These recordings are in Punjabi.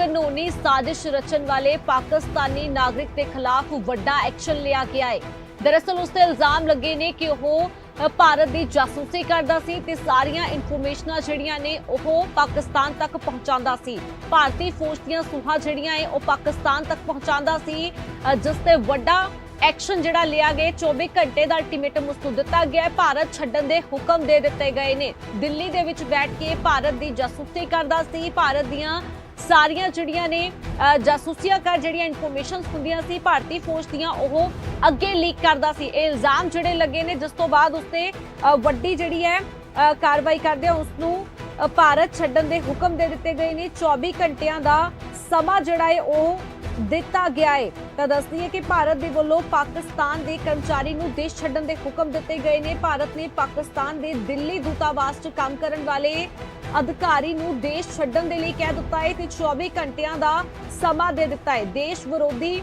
ਕਾਨੂੰਨੀ ਸਾਜ਼ਿਸ਼ ਰਚਣ ਵਾਲੇ ਪਾਕਿਸਤਾਨੀ ਨਾਗਰਿਕ ਦੇ ਖਿਲਾਫ ਵੱਡਾ ਐਕਸ਼ਨ ਲਿਆ ਗਿਆ ਹੈ। ਦਰਅਸਲ ਉਸ ਤੇ ਇਲਜ਼ਾਮ ਲੱਗੇ ਨੇ ਕਿ ਉਹ ਭਾਰਤ ਦੀ ਜਾਸੂਸੀ ਕਰਦਾ ਸੀ ਤੇ ਸਾਰੀਆਂ ਇਨਫੋਰਮੇਸ਼ਨਾਂ ਜਿਹੜੀਆਂ ਨੇ ਉਹ ਪਾਕਿਸਤਾਨ ਤੱਕ ਪਹੁੰਚਾਉਂਦਾ ਸੀ। ਭਾਰਤੀ ਫੌਜ ਦੀਆਂ ਸੂਹਾਂ ਜਿਹੜੀਆਂ ਹੈ ਉਹ ਪਾਕਿਸਤਾਨ ਤੱਕ ਪਹੁੰਚਾਉਂਦਾ ਸੀ। ਜਿਸ ਤੇ ਵੱਡਾ ਐਕਸ਼ਨ ਜਿਹੜਾ ਲਿਆ ਗਿਆ 24 ਘੰਟੇ ਦਾ ਅਲਟੀਮੇਟਮ ਉਸ ਨੂੰ ਦਿੱਤਾ ਗਿਆ ਹੈ। ਭਾਰਤ ਛੱਡਣ ਦੇ ਹੁਕਮ ਦੇ ਦਿੱਤੇ ਗਏ ਨੇ। ਦਿੱਲੀ ਦੇ ਵਿੱਚ ਬੈਠ ਕੇ ਭਾਰਤ ਦੀ ਜਾਸੂਸੀ ਕਰਦਾ ਸੀ। ਭਾਰਤ ਦੀਆਂ ਸਾਰੀਆਂ ਜਿਹੜੀਆਂ ਨੇ ਜਾਸੂਸੀਆਂ ਕਰ ਜਿਹੜੀਆਂ ਇਨਫੋਰਮੇਸ਼ਨਸ ਹੁੰਦੀਆਂ ਸੀ, ਭਾਰਤੀ ਫੌਜ ਦੀਆਂ, ਉਹ ਅੱਗੇ ਲੀਕ ਕਰਦਾ ਸੀ। ਇਹ ਇਲਜ਼ਾਮ ਜਿਹੜੇ ਲੱਗੇ ਨੇ, ਜਿਸ ਤੋਂ ਬਾਅਦ ਉਸਤੇ ਵੱਡੀ ਜਿਹੜੀ ਹੈ ਕਾਰਵਾਈ ਕਰਦੇ ਉਸ ਨੂੰ ਭਾਰਤ ਛੱਡਣ ਦੇ ਹੁਕਮ ਦੇ ਦਿੱਤੇ ਗਏ ਨੇ। 24 ਘੰਟਿਆਂ ਦਾ ਸਮਾਂ ਜਿਹੜਾ ਹੈ, ਉਹ ਦਿੱਤਾ ਗਿਆ ਹੈ। ਤਾਂ ਦੱਸਦੀ ਹੈ ਕਿ ਭਾਰਤ ਦੇ ਵੱਲੋਂ ਪਾਕਿਸਤਾਨ ਦੇ ਕਰਮਚਾਰੀ ਨੂੰ ਦੇਸ਼ ਛੱਡਣ ਦੇ ਹੁਕਮ ਦਿੱਤੇ ਗਏ ਨੇ। ਭਾਰਤ ਨੇ ਪਾਕਿਸਤਾਨ ਦੇ ਦਿੱਲੀ ਦੂਤਾਵਾਸ 'ਚ ਕੰਮ ਕਰਨ ਵਾਲੇ ਅਧਿਕਾਰੀ ਨੂੰ ਦੇਸ਼ ਛੱਡਣ ਦੇ ਲਈ ਕਹਿ ਦਿੱਤਾ ਹੈ ਤੇ 24 ਘੰਟਿਆਂ ਦਾ ਸਮਾਂ ਦੇ ਦਿੱਤਾ ਹੈ। ਦੇਸ਼ ਵਿਰੋਧੀ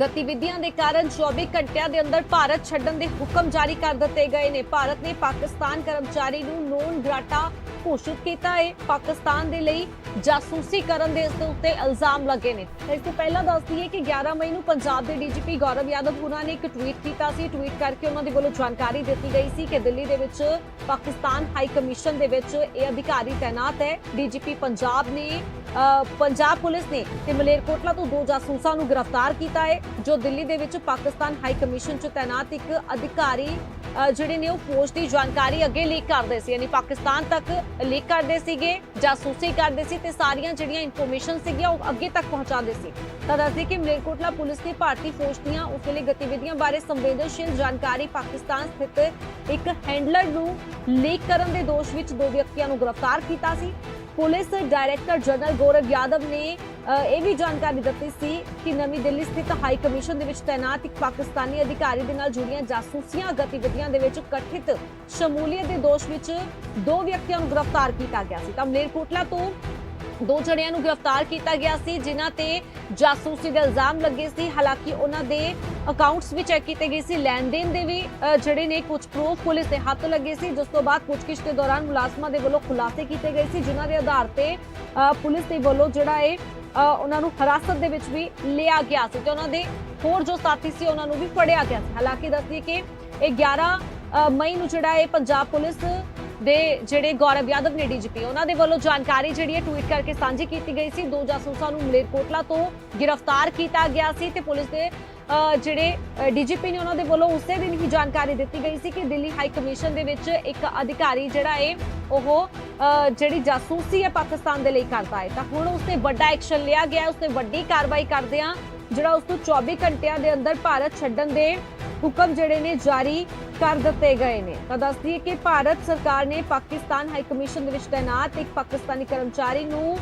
ਗਤੀਵਿਧੀਆਂ ਦੇ ਕਾਰਨ 24 ਘੰਟਿਆਂ ਦੇ ਅੰਦਰ ਭਾਰਤ ਛੱਡਣ ਦੇ ਹੁਕਮ ਜਾਰੀ ਕਰ ਦਿੱਤੇ ਗਏ ਨੇ। ਭਾਰਤ ਨੇ ਪਾਕਿਸਤਾਨ ਕਰਮਚਾਰੀ ਨੂੰ ਨੋਨ ਗ੍ਰਾਟਾ ਘੋਸ਼ਿਤ ਕੀਤਾ ਹੈ। ਪਾਕਿਸਤਾਨ ਦੇ ਲਈ ਜਾਸੂਸੀ ਕਰਨ ਦੇ ਇਸ ਦੇ ਉੱਤੇ ਇਲਜ਼ਾਮ ਲੱਗੇ ਨੇ। ਇਸ ਤੋਂ ਪਹਿਲਾਂ ਦੱਸਦੀ ਹੈ ਕਿ 11 ਮਈ ਨੂੰ ਪੰਜਾਬ ਦੇ ਡੀਜੀਪੀ ਗੌਰਵ ਯਾਦਵ ਉਹਨਾਂ ਨੇ ਇੱਕ ਟਵੀਟ ਕੀਤਾ ਸੀ। ਟਵੀਟ ਕਰਕੇ ਉਹਨਾਂ ਦੇ ਵੱਲੋਂ ਜਾਣਕਾਰੀ ਦਿੱਤੀ ਗਈ ਸੀ ਕਿ ਦਿੱਲੀ ਦੇ ਵਿੱਚ ਪਾਕਿਸਤਾਨ ਹਾਈ ਕਮਿਸ਼ਨ ਦੇ ਵਿੱਚ ਇਹ ਅਧਿਕਾਰੀ ਤਾਇਨਾਤ ਹੈ। ਡੀਜੀਪੀ ਪੰਜਾਬ ਨੇ ਪੰਜਾਬ ਪੁਲਿਸ ਨੇ ਤੇ ਮਲੇਰਕੋਟਲਾ ਤੋਂ ਦੋ ਜਾਸੂਸਾਂ ਨੂੰ ਗ੍ਰਿਫਤਾਰ ਕੀਤਾ ਹੈ, ਜੋ ਦਿੱਲੀ ਦੇ ਵਿੱਚ ਪਾਕਿਸਤਾਨ ਹਾਈ ਕਮਿਸ਼ਨ 'ਚ ਤਾਇਨਾਤ ਇੱਕ ਅਧਿਕਾਰੀ ਜਿਹੜੇ ਨੇ ਉਹ ਫੌਜ ਦੀ ਜਾਣਕਾਰੀ ਅੱਗੇ ਲੀਕ ਕਰਦੇ ਸੀ। ਯਾਨੀ ਪਾਕਿਸਤਾਨ ਤੱਕ ਲੀਕ ਕਰਦੇ ਸੀਗੇ ਜਾਸੂਸੀ ਕਰਦੇ ਸੀ ਤੇ ਸਾਰੀਆਂ ਜਿਹੜੀਆਂ ਇਨਫੋਰਮੇਸ਼ਨ ਸੀਗੀਆਂ ਉਹ ਅੱਗੇ ਤੱਕ ਪਹੁੰਚਾਉਂਦੇ ਸੀ। ਤਾਂ ਦੱਸਦੇ ਕਿ ਮਲੇਰਕੋਟਲਾ ਪੁਲਿਸ ਨੇ ਭਾਰਤੀ ਫੌਜ ਦੀਆਂ ਉਸ ਵੇਲੇ ਗਤੀਵਿਧੀਆਂ ਬਾਰੇ ਸੰਵੇਦਨਸ਼ੀਲ ਜਾਣਕਾਰੀ ਪਾਕਿਸਤਾਨ ਸਥਿਤ ਇੱਕ ਹੈਂਡਲਰ ਨੂੰ ਲੀਕ ਕਰਨ ਦੇ ਦੋਸ਼ ਵਿੱਚ ਦੋ ਵਿਅਕਤੀਆਂ ਨੂੰ ਗ੍ਰਿਫਤਾਰ ਕੀਤਾ ਸੀ। Police director general Gaurav Yadav ਨੇ ਇਹ ਵੀ ਜਾਣਕਾਰੀ ਦਿੱਤੀ ਸੀ ਕਿ ਨਵੀਂ ਦਿੱਲੀ ਸਥਿਤ ਹਾਈ ਕਮਿਸ਼ਨ ਦੇ ਵਿੱਚ ਤਾਇਨਾਤ ਇੱਕ ਪਾਕਿਸਤਾਨੀ ਅਧਿਕਾਰੀ ਦੇ ਨਾਲ ਜੁੜੀਆਂ ਜਾਸੂਸੀਆਂ ਗਤੀਵਿਧੀਆਂ ਦੇ ਵਿੱਚ ਕਥਿਤ ਸ਼ਮੂਲੀਅਤ ਦੇ ਦੋਸ਼ ਵਿੱਚ ਦੋ ਵਿਅਕਤੀਆਂ ਨੂੰ ਗ੍ਰਿਫਤਾਰ ਕੀਤਾ ਗਿਆ ਸੀ। ਤਾਂ ਮਲੇਰਕੋਟਲਾ ਤੋਂ ਦੋ ਜਣਿਆਂ ਨੂੰ ਗ੍ਰਿਫਤਾਰ ਕੀਤਾ ਗਿਆ ਸੀ, ਜਿਨ੍ਹਾਂ ਤੇ ਜਾਸੂਸੀ ਦੇ ਇਲਜ਼ਾਮ ਲੱਗੇ ਸੀ। ਹਾਲਾਂਕਿ ਉਹਨਾਂ ਦੇ ਅਕਾਊਂਟਸ ਵੀ ਚੈੱਕ ਕੀਤੇ ਗਏ ਸੀ। ਲੈਣ ਦੇਣ ਦੇ ਵੀ ਜਿਹੜੇ ਨੇ ਕੁਝ ਪ੍ਰੂਫ ਪੁਲਿਸ ਦੇ ਹੱਥ ਲੱਗੇ ਸੀ। ਜਿਸ ਤੋਂ ਬਾਅਦ ਪੁੱਛਗਿੱਛ ਦੇ ਦੌਰਾਨ ਮੁਲਾਜ਼ਮਾਂ ਦੇ ਵੱਲੋਂ ਖੁਲਾਸੇ ਕੀਤੇ ਗਏ ਸੀ, ਜਿਨ੍ਹਾਂ ਦੇ ਆਧਾਰ ਤੇ ਪੁਲਿਸ ਦੇ ਵੱਲੋਂ ਜਿਹੜਾ ਹੈ ਉਹਨਾਂ ਨੂੰ ਹਿਰਾਸਤ ਦੇ ਵਿੱਚ ਵੀ ਲਿਆ ਗਿਆ ਸੀ ਤੇ ਉਹਨਾਂ ਦੇ ਹੋਰ ਜੋ ਸਾਥੀ ਸੀ, ਉਹਨਾਂ ਨੂੰ ਵੀ ਫੜਿਆ ਗਿਆ ਸੀ। ਹਾਲਾਂਕਿ ਦੱਸਦੀ ਕਿ ਇਹ 11 ਮਈ ਨੂੰ ਜਿਹੜਾ ਇਹ ਪੰਜਾਬ ਪੁਲਿਸ ਦੇ ਜਿਹੜੇ ਗੌਰਵ ਯਾਦਵ ਨੇ ਡੀਜੀਪੀ ਉਹਨਾਂ ਦੇ ਵੱਲੋਂ ਜਾਣਕਾਰੀ ਜਿਹੜੀ ਹੈ ਟਵੀਟ ਕਰਕੇ ਸਾਂਝੀ ਕੀਤੀ ਗਈ ਸੀ। ਦੋ ਜਾਸੂਸਾਂ ਨੂੰ ਮਲੇਰਕੋਟਲਾ ਤੋਂ ਗ੍ਰਿਫਤਾਰ ਕੀਤਾ ਗਿਆ ਸੀ ਤੇ ਪੁਲਿਸ ਦੇ ਅ, ਜਿਹੜੇ ਡੀਜੀਪੀ ਨੇ ਉਹਨਾਂ ਦੇ ਵੱਲੋਂ ਉਸੇ ਦਿਨ ਹੀ ਜਾਣਕਾਰੀ ਦਿੱਤੀ ਗਈ ਸੀ ਕਿ ਦਿੱਲੀ ਹਾਈ ਕਮਿਸ਼ਨ ਦੇ ਵਿੱਚ ਇੱਕ ਅਧਿਕਾਰੀ ਜਿਹੜਾ ਹੈ ਉਹ ਜਿਹੜੀ ਜਾਸੂਸੀ ਹੈ ਪਾਕਿਸਤਾਨ ਦੇ ਲਈ ਕਰਦਾ ਹੈ ਤਾਂ ਹੁਣ ਉਸ ਤੇ ਵੱਡਾ ਐਕਸ਼ਨ ਲਿਆ ਗਿਆ ਹੈ ਉਸ ਤੇ ਵੱਡੀ ਕਾਰਵਾਈ ਕਰਦਿਆਂ ਜਿਹੜਾ ਉਸ ਨੂੰ 24 ਘੰਟਿਆਂ ਦੇ ਅੰਦਰ ਭਾਰਤ ਛੱਡਣ ਦੇ ਹੁਕਮ ਜਿਹੜੇ ਨੇ ਜਾਰੀ ਕਰ ਦਿੱਤੇ ਗਏ ਨੇ। ਤਾਂ ਦੱਸਦੀ ਹੈ ਕਿ ਭਾਰਤ ਸਰਕਾਰ ਨੇ ਪਾਕਿਸਤਾਨ ਹਾਈ ਕਮਿਸ਼ਨ ਦੇ ਵਿੱਚ ਤਾਇਨਾਤ ਇੱਕ ਪਾਕਿਸਤਾਨੀ ਕਰਮਚਾਰੀ ਨੂੰ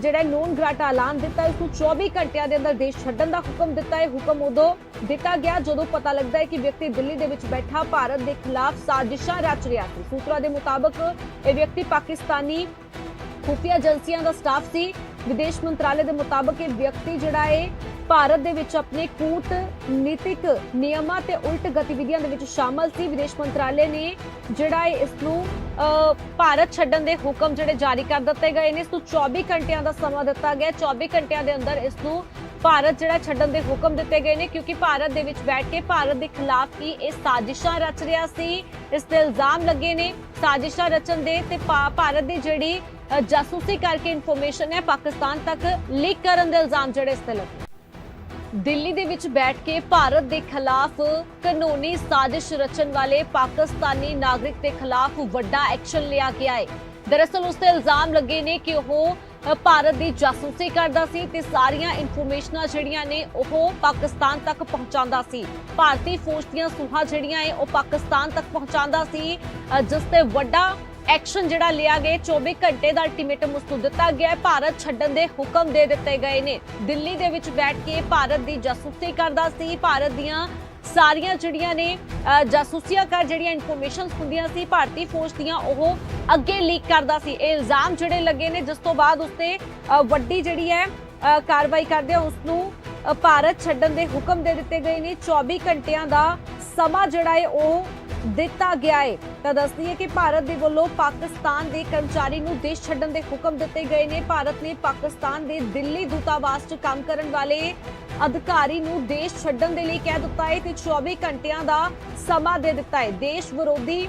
ਜਿਹੜਾ ਨੋਨ ਗ੍ਰਾਟਾ ਐਲਾਨ ਦਿੱਤਾ ਹੈ, ਨੂੰ 24 ਘੰਟਿਆਂ ਦੇ ਅੰਦਰ ਦੇਸ਼ ਛੱਡਣ ਦਾ ਹੁਕਮ ਦਿੱਤਾ। ਹੈ ਹੁਕਮ ਉਦੋਂ ਦਿੱਤਾ ਗਿਆ ਜਦੋਂ ਪਤਾ ਲੱਗਦਾ ਹੈ ਕਿ ਵਿਅਕਤੀ ਦਿੱਲੀ ਦੇ ਵਿੱਚ ਬੈਠਾ ਭਾਰਤ ਦੇ ਖਿਲਾਫ ਸਾਜ਼ਿਸ਼ਾਂ ਰਚ ਰਿਹਾ ਸੀ। ਸੂਤਰਾਂ ਦੇ ਮੁਤਾਬਕ ਇਹ ਵਿਅਕਤੀ ਪਾਕਿਸਤਾਨੀ ਖੁਫੀਆ ਏਜੰਸੀਆਂ ਦਾ ਸਟਾਫ ਸੀ। ਵਿਦੇਸ਼ ਮੰਤਰਾਲੇ ਦੇ ਮੁਤਾਬਕ ਇਹ ਵਿਅਕਤੀ ਜਿਹੜਾ ਹੈ ਭਾਰਤ ਦੇ ਵਿੱਚ ਆਪਣੇ ਕੂਟ ਨੀਤਿਕ ਨਿਯਮਾਂ ਤੇ ਉਲਟ ਗਤੀਵਿਧੀਆਂ ਦੇ ਵਿੱਚ ਸ਼ਾਮਲ ਸੀ। ਵਿਦੇਸ਼ ਮੰਤਰਾਲੇ ਨੇ ਜਿਹੜਾ ਹੈ ਇਸ ਨੂੰ ਭਾਰਤ ਛੱਡਣ ਦੇ ਹੁਕਮ ਜਿਹੜੇ ਜਾਰੀ ਕਰ ਦਿੱਤੇ ਗਏ ਨੇ, ਇਸ ਨੂੰ 24 ਘੰਟਿਆਂ ਦਾ ਸਮਾਂ ਦਿੱਤਾ ਗਿਆ। 24 ਘੰਟਿਆਂ ਦੇ ਅੰਦਰ ਇਸ ਨੂੰ ਭਾਰਤ ਜਿਹੜਾ ਛੱਡਣ ਦੇ ਹੁਕਮ ਦਿੱਤੇ ਗਏ ਨੇ, ਕਿਉਂਕਿ ਭਾਰਤ ਦੇ ਵਿੱਚ ਬੈਠ ਕੇ ਭਾਰਤ ਦੇ ਖਿਲਾਫ ਹੀ ਇਹ ਸਾਜ਼ਿਸ਼ਾਂ ਰਚ ਰਿਹਾ ਸੀ। ਇਸ ਤੇ ਇਲਜ਼ਾਮ ਲੱਗੇ ਨੇ ਸਾਜ਼ਿਸ਼ਾਂ ਰਚਣ ਦੇ ਤੇ ਭਾ- ਭਾਰਤ ਦੀ ਜਿਹੜੀ ਜਾਸੂਸੀ ਕਰਕੇ ਇਨਫੋਰਮੇਸ਼ਨ ਹੈ, ਪਾਕਿਸਤਾਨ ਤੱਕ ਲੀਕ ਕਰਨ ਦੇ ਇਲਜ਼ਾਮ ਜਿਹੜੇ ਇਸ ਤੇ ਲੱਗੇ। ਦਿੱਲੀ ਦੇ ਵਿੱਚ ਬੈਠ ਕੇ ਭਾਰਤ ਦੇ ਖਿਲਾਫ ਕਾਨੂੰਨੀ ਸਾਜ਼ਿਸ਼ ਰਚਣ ਵਾਲੇ ਪਾਕਿਸਤਾਨੀ ਨਾਗਰਿਕ ਦੇ ਖਿਲਾਫ ਵੱਡਾ ਐਕਸ਼ਨ ਲਿਆ ਗਿਆ ਹੈ। ਦਰਅਸਲ ਉਸ ਤੇ ਇਲਜ਼ਾਮ ਲੱਗੇ ਨੇ ਕਿ ਉਹ ਭਾਰਤ ਦੀ ਜਾਸੂਸੀ ਕਰਦਾ ਸੀ ਤੇ ਸਾਰੀਆਂ ਇਨਫੋਰਮੇਸ਼ਨਾਂ ਜਿਹੜੀਆਂ ਨੇ ਉਹ ਪਾਕਿਸਤਾਨ ਤੱਕ ਪਹੁੰਚਾਉਂਦਾ ਸੀ। ਭਾਰਤੀ ਫੌਜ ਦੀਆਂ ਸੂਹਾਂ ਜਿਹੜੀਆਂ ਹੈ, ਉਹ ਪਾਕਿਸਤਾਨ ਤੱਕ ਪਹੁੰਚਾਉਂਦਾ ਸੀ ਜਿਸ ਤੇ ਵੱਡਾ ਐਕਸ਼ਨ ਜਿਹੜਾ ਲਿਆ ਗਿਆ 24 ਘੰਟੇ ਦਾ ਅਲਟੀਮੇਟਮ ਉਸ ਨੂੰ ਦਿੱਤਾ ਗਿਆ ਹੈ। ਭਾਰਤ ਛੱਡਣ ਦੇ ਹੁਕਮ ਦੇ ਦਿੱਤੇ ਗਏ ਨੇ। ਦਿੱਲੀ ਦੇ ਵਿੱਚ ਬੈਠ ਕੇ ਭਾਰਤ ਦੀ ਜਾਸੂਸੀ ਕਰਦਾ ਸੀ। ਭਾਰਤ ਦੀਆਂ ਸਾਰੀਆਂ ਜਿਹੜੀਆਂ ਨੇ ਜਾਸੂਸੀਆਂ ਕਰ ਜਿਹੜੀਆਂ ਇਨਫੋਰਮੇਸ਼ਨਸ ਹੁੰਦੀਆਂ ਸੀ, ਭਾਰਤੀ ਫੌਜ ਦੀਆਂ, ਉਹ ਅੱਗੇ ਲੀਕ ਕਰਦਾ ਸੀ। ਇਹ ਇਲਜ਼ਾਮ ਜਿਹੜੇ ਲੱਗੇ ਨੇ, ਜਿਸ ਤੋਂ ਬਾਅਦ ਉਸ ਤੇ ਵੱਡੀ ਜਿਹੜੀ ਹੈ ਕਾਰਵਾਈ ਕਰਦੇ ਉਸ ਨੂੰ ਭਾਰਤ ਛੱਡਣ ਦੇ ਹੁਕਮ ਦੇ ਦਿੱਤੇ ਗਏ ਨੇ। 24 ਘੰਟਿਆਂ ਦਾ ਸਮਾਂ ਜਿਹੜਾ ਹੈ, ਉਹ ਦਿੱਤਾ ਗਿਆ ਹੈ ਤਾਂ ਦੱਸਦੀ ਹੈ ਕਿ ਭਾਰਤ ਦੇ ਵੱਲੋਂ ਪਾਕਿਸਤਾਨ ਦੇ ਕਰਮਚਾਰੀ ਨੂੰ ਦੇਸ਼ ਛੱਡਣ ਦੇ ਹੁਕਮ ਦਿੱਤੇ ਗਏ ਨੇ। ਭਾਰਤ ਨੇ ਪਾਕਿਸਤਾਨ ਦੇ ਦਿੱਲੀ ਦੂਤਾਵਾਸ 'ਚ ਕੰਮ ਕਰਨ ਵਾਲੇ ਅਧਿਕਾਰੀ ਨੂੰ ਦੇਸ਼ ਛੱਡਣ ਦੇ ਲਈ ਕਹਿ ਦਿੱਤਾ ਹੈ ਤੇ 24 ਘੰਟਿਆਂ ਦਾ ਸਮਾਂ ਦੇ ਦਿੱਤਾ ਹੈ ਦੇਸ਼ ਵਿਰੋਧੀ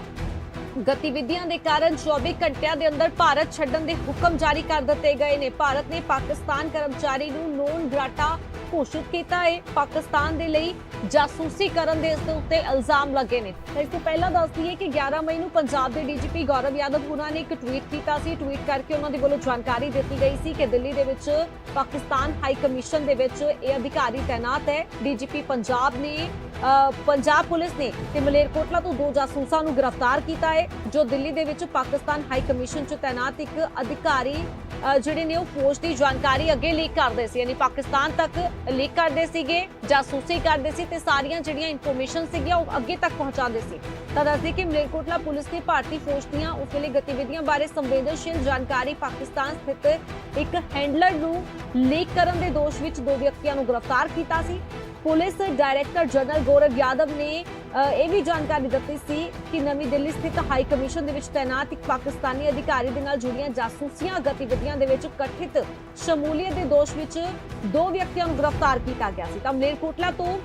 ਗਤੀਵਿਧੀਆਂ ਦੇ ਕਾਰਨ 24 ਘੰਟਿਆਂ ਦੇ ਅੰਦਰ ਭਾਰਤ ਛੱਡਣ ਦੇ ਹੁਕਮ ਜਾਰੀ ਕਰ ਦਿੱਤੇ ਗਏ ਨੇ। ਭਾਰਤ ਨੇ ਪਾਕਿਸਤਾਨ ਕਰਮਚਾਰੀ ਨੂੰ ਨੋਨ ਗ੍ਰਾਟਾ ਘੋਸ਼ਿਤ ਕੀਤਾ ਹੈ। ਪਾਕਿਸਤਾਨ ਦੇ ਲਈ ਜਾਸੂਸੀ ਕਰਨ ਦੇ ਇਸ ਦੇ ਉੱਤੇ ਇਲਜ਼ਾਮ ਲੱਗੇ ਨੇ। ਤਾਂ ਇਸ ਤੋਂ ਪਹਿਲਾਂ ਦੱਸ ਦਈਏ ਕਿ 11 ਮਈ ਨੂੰ ਪੰਜਾਬ ਦੇ ਡੀਜੀਪੀ ਗੌਰਵ ਯਾਦਵ ਉਹਨਾਂ ਨੇ ਇੱਕ ਟਵੀਟ ਕੀਤਾ ਸੀ। ਟਵੀਟ ਕਰਕੇ ਉਹਨਾਂ ਦੇ ਵੱਲੋਂ ਜਾਣਕਾਰੀ ਦਿੱਤੀ ਗਈ ਸੀ ਕਿ ਦਿੱਲੀ ਦੇ ਵਿੱਚ ਪਾਕਿਸਤਾਨ ਹਾਈ ਕਮਿਸ਼ਨ ਦੇ ਵਿੱਚ ਇਹ ਅਧਿਕਾਰੀ ਤਾਇਨਾਤ ਹੈ। ਡੀਜੀਪੀ ਪੰਜਾਬ ਨੇ ਅ, ਪੰਜਾਬ ਪੁਲਿਸ ਨੇ ਤੇ ਮਲੇਰਕੋਟਲਾ ਤੋਂ ਦੋ ਜਾਸੂਸਾਂ ਨੂੰ ਗ੍ਰਿਫਤਾਰ ਕੀਤਾ ਹੈ ਜੋ ਦਿੱਲੀ ਦੇ ਵਿੱਚ ਪਾਕਿਸਤਾਨ ਹਾਈ ਕਮਿਸ਼ਨ 'ਚ ਤਾਇਨਾਤ ਇੱਕ ਅਧਿਕਾਰੀ ਜਿਹੜੇ ਨੇ ਉਹ ਫੌਜ ਦੀ ਜਾਣਕਾਰੀ ਅੱਗੇ ਲੀਕ ਕਰਦੇ ਸੀ, ਯਾਨੀ ਪਾਕਿਸਤਾਨ ਤੱਕ ਲੀਕ ਕਰਦੇ ਸੀਗੇ, ਜਾਸੂਸੀ ਕਰਦੇ ਸੀ ਤੇ ਸਾਰੀਆਂ ਜਿਹੜੀਆਂ ਇਨਫੋਰਮੇਸ਼ਨ ਸੀਗੀਆਂ ਉਹ ਅੱਗੇ ਤੱਕ ਪਹੁੰਚਾਉਂਦੇ ਸੀ। ਤਾਂ ਦੱਸਦੇ ਕਿ ਮਲੇਰਕੋਟਲਾ ਪੁਲਿਸ ਨੇ ਭਾਰਤੀ ਫੌਜ ਦੀਆਂ ਉਸ ਵੇਲੇ ਗਤੀਵਿਧੀਆਂ ਬਾਰੇ ਸੰਵੇਦਨਸ਼ੀਲ ਜਾਣਕਾਰੀ ਪਾਕਿਸਤਾਨ ਸਥਿਤ ਇੱਕ ਹੈਂਡਲਰ ਨੂੰ ਲੀਕ ਕਰਨ ਦੇ ਦੋਸ਼ ਵਿੱਚ ਦੋ ਵਿਅਕਤੀਆਂ ਨੂੰ ਗ੍ਰਿਫਤਾਰ ਕੀਤਾ ਸੀ। Police director general Gaurav Yadav ਨੇ ਇਹ ਵੀ ਜਾਣਕਾਰੀ ਦਿੱਤੀ ਸੀ ਕਿ ਨਵੀਂ ਦਿੱਲੀ ਸਥਿਤ ਹਾਈ ਕਮਿਸ਼ਨ ਦੇ ਵਿੱਚ ਤਾਇਨਾਤ ਇੱਕ ਪਾਕਿਸਤਾਨੀ ਅਧਿਕਾਰੀ ਦੇ ਨਾਲ ਜੁੜੀਆਂ ਜਾਸੂਸੀਆਂ ਗਤੀਵਿਧੀਆਂ ਦੇ ਵਿੱਚ ਕਥਿਤ ਸ਼ਮੂਲੀਅਤ ਦੇ ਦੋਸ਼ ਵਿੱਚ ਦੋ ਵਿਅਕਤੀਆਂ ਨੂੰ ਗ੍ਰਿਫਤਾਰ ਕੀਤਾ ਗਿਆ ਸੀ। ਤਾਂ ਮਲੇਰਕੋਟਲਾ ਤੋਂ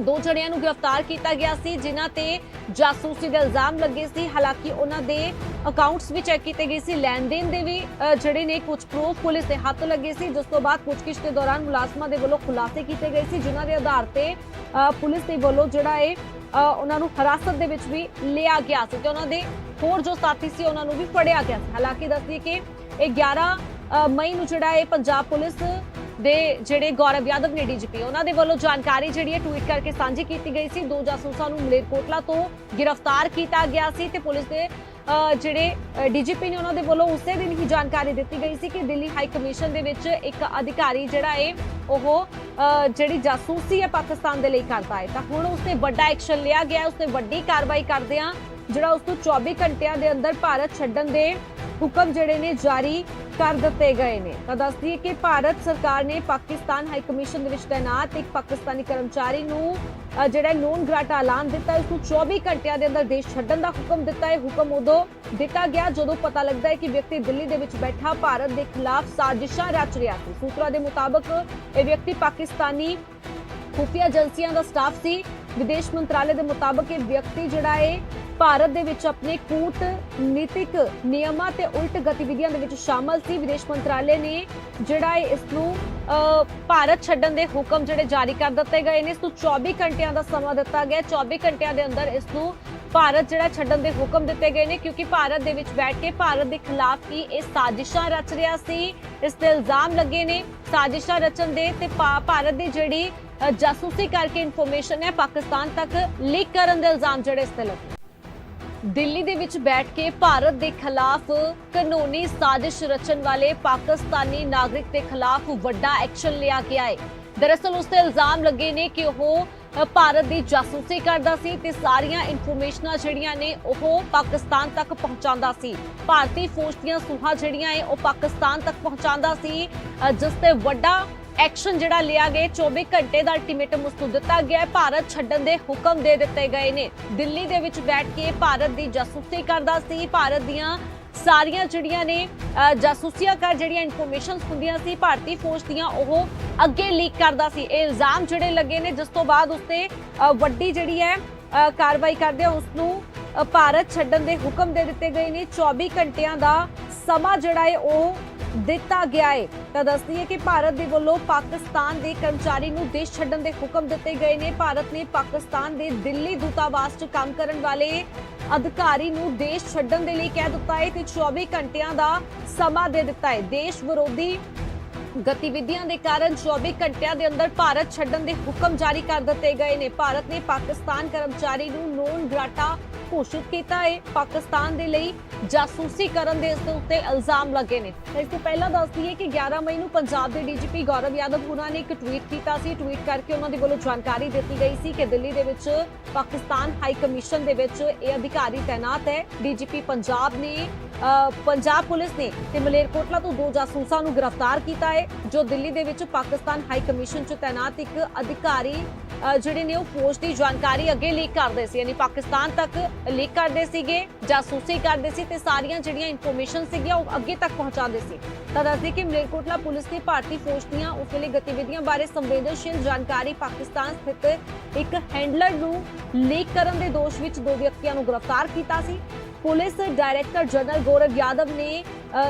ਦੋ ਜਣਿਆਂ ਨੂੰ ਗ੍ਰਿਫਤਾਰ ਕੀਤਾ ਗਿਆ ਸੀ, ਜਿਨ੍ਹਾਂ ਤੇ ਜਾਸੂਸੀ ਦੇ ਇਲਜ਼ਾਮ ਲੱਗੇ ਸੀ। ਹਾਲਾਂਕਿ ਉਹਨਾਂ ਦੇ ਅਕਾਊਂਟਸ ਵੀ ਚੈੱਕ ਕੀਤੇ ਗਏ ਸੀ। ਲੈਣ ਦੇਣ ਦੇ ਵੀ ਜਿਹੜੇ ਨੇ ਕੁਝ ਪ੍ਰੂਫ ਪੁਲਿਸ ਦੇ ਹੱਥ ਲੱਗੇ ਸੀ। ਜਿਸ ਤੋਂ ਬਾਅਦ ਪੁੱਛਗਿੱਛ ਦੇ ਦੌਰਾਨ ਮੁਲਾਜ਼ਮਾਂ ਦੇ ਵੱਲੋਂ ਖੁਲਾਸੇ ਕੀਤੇ ਗਏ ਸੀ, ਜਿਨ੍ਹਾਂ ਦੇ ਆਧਾਰ ਤੇ ਪੁਲਿਸ ਦੇ ਵੱਲੋਂ ਜਿਹੜਾ ਹੈ ਉਹਨਾਂ ਨੂੰ ਹਿਰਾਸਤ ਦੇ ਵਿੱਚ ਵੀ ਲਿਆ ਗਿਆ ਸੀ। ਤੇ ਉਹਨਾਂ ਦੇ ਹੋਰ ਜੋ ਸਾਥੀ ਸੀ, ਉਹਨਾਂ ਨੂੰ ਵੀ ਫੜਿਆ ਗਿਆ ਸੀ। ਹਾਲਾਂਕਿ ਦੱਸਦੀ ਕਿ ਇਹ 11 ਮਈ ਨੂੰ ਜਿਹੜਾ ਇਹ ਪੰਜਾਬ ਪੁਲਿਸ ਦੇ ਜਿਹੜੇ ਗੌਰਵ ਯਾਦਵ ਨੇ ਡੀਜੀਪੀ ਉਹਨਾਂ ਦੇ ਵੱਲੋਂ ਜਾਣਕਾਰੀ ਜਿਹੜੀ ਹੈ ਟਵੀਟ ਕਰਕੇ ਸਾਂਝੀ ਕੀਤੀ ਗਈ ਸੀ। ਦੋ ਜਾਸੂਸਾਂ ਨੂੰ ਮਲੇਰਕੋਟਲਾ ਤੋਂ ਗ੍ਰਿਫਤਾਰ ਕੀਤਾ ਗਿਆ ਸੀ ਤੇ ਪੁਲਿਸ ਦੇ ਅ, ਜਿਹੜੇ ਡੀਜੀਪੀ ਨੇ ਉਹਨਾਂ ਦੇ ਵੱਲੋਂ ਉਸੇ ਦਿਨ ਹੀ ਜਾਣਕਾਰੀ ਦਿੱਤੀ ਗਈ ਸੀ ਕਿ ਦਿੱਲੀ ਹਾਈ ਕਮਿਸ਼ਨ ਦੇ ਵਿੱਚ ਇੱਕ ਅਧਿਕਾਰੀ ਜਿਹੜਾ ਹੈ ਉਹ ਜਿਹੜੀ ਜਾਸੂਸੀ ਹੈ ਪਾਕਿਸਤਾਨ ਦੇ ਲਈ ਕਰਦਾ ਹੈ ਤਾਂ ਹੁਣ ਉਸਨੇ ਵੱਡਾ ਐਕਸ਼ਨ ਲਿਆ ਗਿਆ ਉਸਨੇ ਵੱਡੀ ਕਾਰਵਾਈ ਕਰਦਿਆਂ ਜਿਹੜਾ ਉਸ ਤੋਂ 24 ਘੰਟਿਆਂ ਦੇ ਅੰਦਰ ਭਾਰਤ ਛੱਡਣ ਦੇ ਹੁਕਮ ਜਿਹੜੇ ਨੇ ਜਾਰੀ ਕਰ ਦਿੱਤੇ ਗਏ ਨੇ। ਤਾਂ ਦੱਸ ਦਈਏ ਕਿ ਭਾਰਤ ਸਰਕਾਰ ਨੇ ਪਾਕਿਸਤਾਨ ਹਾਈ ਕਮਿਸ਼ਨ ਦੇ ਵਿੱਚ ਤਾਇਨਾਤ ਇੱਕ ਪਾਕਿਸਤਾਨੀ ਕਰਮਚਾਰੀ ਨੂੰ ਜਿਹੜਾ ਨੋਨ ਗ੍ਰਾਟਾ ਐਲਾਨ ਦਿੱਤਾ ਉਸ ਨੂੰ 24 ਘੰਟਿਆਂ ਦੇ ਅੰਦਰ ਦੇਸ਼ ਛੱਡਣ ਦਾ ਹੁਕਮ ਦਿੱਤਾ। ਹੈ ਹੁਕਮ ਉਦੋਂ ਦਿੱਤਾ ਗਿਆ ਜਦੋਂ ਪਤਾ ਲੱਗਦਾ ਹੈ ਕਿ ਵਿਅਕਤੀ ਦਿੱਲੀ ਦੇ ਵਿੱਚ ਬੈਠਾ ਭਾਰਤ ਦੇ ਖਿਲਾਫ ਸਾਜ਼ਿਸ਼ਾਂ ਰਚ ਰਿਹਾ ਸੀ। ਸੂਤਰਾਂ ਦੇ ਮੁਤਾਬਕ ਇਹ ਵਿਅਕਤੀ ਪਾਕਿਸਤਾਨੀ ਖੁਫੀਆ ਏਜੰਸੀਆਂ ਦਾ ਸਟਾਫ ਸੀ। ਵਿਦੇਸ਼ ਮੰਤਰਾਲੇ ਦੇ ਮੁਤਾਬਕ ਇਹ ਵਿਅਕਤੀ ਜਿਹੜਾ ਹੈ ਭਾਰਤ ਦੇ ਵਿੱਚ ਆਪਣੇ ਕੂਟਨੀਤਿਕ ਨਿਯਮਾਂ ਤੇ ਉਲਟ ਗਤੀਵਿਧੀਆਂ ਦੇ ਵਿੱਚ ਸ਼ਾਮਲ ਸੀ। ਵਿਦੇਸ਼ ਮੰਤਰਾਲੇ ਨੇ ਜਿਹੜਾ ਹੈ ਇਸ ਨੂੰ ਭਾਰਤ ਛੱਡਣ ਦੇ ਹੁਕਮ ਜਿਹੜੇ ਜਾਰੀ ਕਰ ਦਿੱਤੇ ਗਏ ਨੇ, ਇਸ ਨੂੰ 24 ਘੰਟਿਆਂ ਦਾ ਸਮਾਂ ਦਿੱਤਾ ਗਿਆ। 24 ਘੰਟਿਆਂ ਦੇ ਅੰਦਰ ਇਸ ਨੂੰ ਭਾਰਤ ਜਿਹੜਾ ਛੱਡਣ ਦੇ ਹੁਕਮ ਦਿੱਤੇ ਗਏ ਨੇ, ਕਿਉਂਕਿ ਭਾਰਤ ਦੇ ਵਿੱਚ ਬੈਠ ਕੇ ਭਾਰਤ ਦੇ ਖਿਲਾਫ ਹੀ ਇਹ ਸਾਜ਼ਿਸ਼ਾਂ ਰਚ ਰਿਹਾ ਸੀ। ਇਸ ਤੇ ਇਲਜ਼ਾਮ ਲੱਗੇ ਨੇ ਸਾਜ਼ਿਸ਼ਾਂ ਰਚਣ ਦੇ ਤੇ ਭਾ- ਭਾਰਤ ਦੀ ਜਿਹੜੀ ਜਾਸੂਸੀ ਕਰਕੇ ਇਨਫੋਰਮੇਸ਼ਨ ਹੈ, ਪਾਕਿਸਤਾਨ ਤੱਕ ਲੀਕ ਕਰਨ ਦੇ ਇਲਜ਼ਾਮ ਜਿਹੜੇ ਇਸ ਤੇ ਲੱਗੇ। ਦਿੱਲੀ ਦੇ ਵਿੱਚ ਬੈਠ ਕੇ ਭਾਰਤ ਦੇ ਖਿਲਾਫ ਕਾਨੂੰਨੀ ਸਾਜ਼ਿਸ਼ ਰਚਣ ਵਾਲੇ ਪਾਕਿਸਤਾਨੀ ਨਾਗਰਿਕ ਦੇ ਖਿਲਾਫ ਵੱਡਾ ਐਕਸ਼ਨ ਲਿਆ ਗਿਆ ਹੈ। ਦਰਅਸਲ ਉਸ ਤੇ ਇਲਜ਼ਾਮ ਲੱਗੇ ਨੇ ਕਿ ਉਹ ਭਾਰਤ ਦੀ ਜਾਸੂਸੀ ਕਰਦਾ ਸੀ ਤੇ ਸਾਰੀਆਂ ਇਨਫੋਰਮੇਸ਼ਨਾਂ ਜਿਹੜੀਆਂ ਨੇ ਉਹ ਪਾਕਿਸਤਾਨ ਤੱਕ ਪਹੁੰਚਾਉਂਦਾ ਸੀ। ਭਾਰਤੀ ਫੌਜ ਦੀਆਂ ਸੂਹਾਂ ਜਿਹੜੀਆਂ ਹੈ ਉਹ ਪਾਕਿਸਤਾਨ ਤੱਕ ਪਹੁੰਚਾਉਂਦਾ ਸੀ ਜਿਸ ਤੇ ਵੱਡਾ ਐਕਸ਼ਨ ਜਿਹੜਾ ਲਿਆ ਗਿਆ 24 ਘੰਟੇ ਦਾ ਅਲਟੀਮੇਟਮ ਉਸ ਨੂੰ ਦਿੱਤਾ ਗਿਆ ਹੈ। ਭਾਰਤ ਛੱਡਣ ਦੇ ਹੁਕਮ ਦੇ ਦਿੱਤੇ ਗਏ ਨੇ। ਦਿੱਲੀ ਦੇ ਵਿੱਚ ਬੈਠ ਕੇ ਭਾਰਤ ਦੀ ਜਾਸੂਸੀ ਕਰਦਾ ਸੀ। ਭਾਰਤ ਦੀਆਂ ਸਾਰੀਆਂ ਜਿਹੜੀਆਂ ਨੇ ਜਾਸੂਸੀਆਂ ਕਰ ਜਿਹੜੀਆਂ ਇਨਫੋਰਮੇਸ਼ਨਸ ਹੁੰਦੀਆਂ ਸੀ ਭਾਰਤੀ ਫੌਜ ਦੀਆਂ ਉਹ ਅੱਗੇ ਲੀਕ ਕਰਦਾ ਸੀ। ਇਹ ਇਲਜ਼ਾਮ ਜਿਹੜੇ ਲੱਗੇ ਨੇ ਜਿਸ ਤੋਂ ਬਾਅਦ ਉਸਤੇ ਅ, ਵੱਡੀ ਜਿਹੜੀ ਹੈ ਕਾਰਵਾਈ ਕਰਦੇ ਉਸ ਨੂੰ ਭਾਰਤ ਛੱਡਣ ਦੇ ਹੁਕਮ ਦੇ ਦਿੱਤੇ ਗਏ ਨੇ। 24 ਘੰਟਿਆਂ ਦਾ ਸਮਾਂ ਜਿਹੜਾ ਹੈ ਉਹ ਦਿੱਤਾ ਗਿਆ ਹੈ ਤਾਂ ਦੱਸਦੀ ਹੈ ਕਿ ਭਾਰਤ ਦੇ ਵੱਲੋਂ ਪਾਕਿਸਤਾਨ ਦੇ ਕਰਮਚਾਰੀ ਨੂੰ ਦੇਸ਼ ਛੱਡਣ ਦੇ ਹੁਕਮ ਦਿੱਤੇ ਗਏ ਨੇ। ਭਾਰਤ ਨੇ ਪਾਕਿਸਤਾਨ ਦੇ ਦਿੱਲੀ ਦੂਤਾਵਾਸ 'ਚ ਕੰਮ ਕਰਨ ਵਾਲੇ ਅਧਿਕਾਰੀ ਨੂੰ ਦੇਸ਼ ਛੱਡਣ ਦੇ ਲਈ ਕਹਿ ਦਿੱਤਾ ਹੈ ਤੇ 24 ਘੰਟਿਆਂ ਦਾ ਸਮਾਂ ਦੇ ਦਿੱਤਾ ਹੈ ਦੇਸ਼ ਵਿਰੋਧੀ ਗਤੀਵਿਧੀਆਂ ਦੇ ਕਾਰਨ 24 ਘੰਟਿਆਂ ਦੇ ਅੰਦਰ ਭਾਰਤ ਛੱਡਣ ਦੇ ਹੁਕਮ ਜਾਰੀ ਕਰ ਦਿੱਤੇ ਗਏ ਨੇ। ਭਾਰਤ ਨੇ ਪਾਕਿਸਤਾਨ ਕਰਮਚਾਰੀ ਨੂੰ ਨੋਨ ਗ੍ਰਾਟਾ ਘੋਸ਼ਿਤ ਕੀਤਾ ਹੈ ਪਾਕਿਸਤਾਨ ਦੇ ਲਈ ਜਾਸੂਸੀ ਕਰਨ ਦੇ ਇਸ ਦੇ ਉੱਤੇ ਇਲਜ਼ਾਮ ਲੱਗੇ ਨੇ। ਇਸ ਤੋਂ ਪਹਿਲਾਂ ਦੱਸ ਦਈਏ ਕਿ 11 ਮਈ ਨੂੰ ਪੰਜਾਬ ਦੇ ਡੀਜੀਪੀ ਗੌਰਵ ਯਾਦਵ ਉਹਨਾਂ ਨੇ ਇੱਕ ਟਵੀਟ ਕੀਤਾ ਸੀ। ਟਵੀਟ ਕਰਕੇ ਉਹਨਾਂ ਦੇ ਵੱਲੋਂ ਜਾਣਕਾਰੀ ਦਿੱਤੀ ਗਈ ਸੀ ਕਿ ਦਿੱਲੀ ਦੇ ਵਿੱਚ ਪਾਕਿਸਤਾਨ ਹਾਈ ਕਮਿਸ਼ਨ ਦੇ ਵਿੱਚ ਇਹ ਅਧਿਕਾਰੀ ਤਾਇਨਾਤ ਹੈ। ਡੀਜੀਪੀ ਪੰਜਾਬ ਨੇ ਪੰਜਾਬ ਪੁਲਿਸ ਨੇ ਤੇ ਮਲੇਰਕੋਟਲਾ ਤੋਂ ਦੋ ਜਾਸੂਸਾਂ ਨੂੰ ਗ੍ਰਿਫਤਾਰ ਕੀਤਾ ਹੈ, ਜੋ ਦਿੱਲੀ ਦੇ ਵਿੱਚ ਪਾਕਿਸਤਾਨ ਹਾਈ ਕਮਿਸ਼ਨ 'ਚ ਤਾਇਨਾਤ ਇੱਕ ਅਧਿਕਾਰੀ ਜਿਹੜੇ ਨੇ ਉਹ ਪੋਸਟ ਦੀ ਜਾਣਕਾਰੀ ਅੱਗੇ ਲੀਕ ਕਰਦੇ ਸੀ, ਯਾਨੀ ਪਾਕਿਸਤਾਨ ਤੱਕ ਲੀਕ ਕਰਦੇ ਸੀਗੇ, ਜਾਸੂਸੀ ਕਰਦੇ ਸੀ। ਤੇ ਸਾਰੀਆਂ ਜਿਹੜੀਆਂ ਇਨਫੋਰਮੇਸ਼ਨ ਸੀਗੀਆਂ ਉਹ ਅੱਗੇ ਤੱਕ ਪਹੁੰਚਾਉਂਦੇ ਸੀ। ਤਾਂ ਦੱਸਦੇ ਕਿ ਮਲੇਰਕੋਟਲਾ ਪੁਲਿਸ ਨੇ ਭਾਰਤੀ ਫੌਜ ਦੀਆਂ ਉਸ ਵੇਲੇ ਗਤੀਵਿਧੀਆਂ ਬਾਰੇ ਸੰਵੇਦਨਸ਼ੀਲ ਜਾਣਕਾਰੀ ਪਾਕਿਸਤਾਨ ਸਥਿਤ ਇੱਕ ਹੈਂਡਲਰ ਨੂੰ ਲੀਕ ਕਰਨ ਦੇ ਦੋਸ਼ ਵਿੱਚ ਦੋ ਵਿਅਕਤੀਆਂ ਨੂੰ ਗ੍ਰਿਫਤਾਰ ਕੀਤਾ ਸੀ। Police director general Gaurav Yadav ਨੇ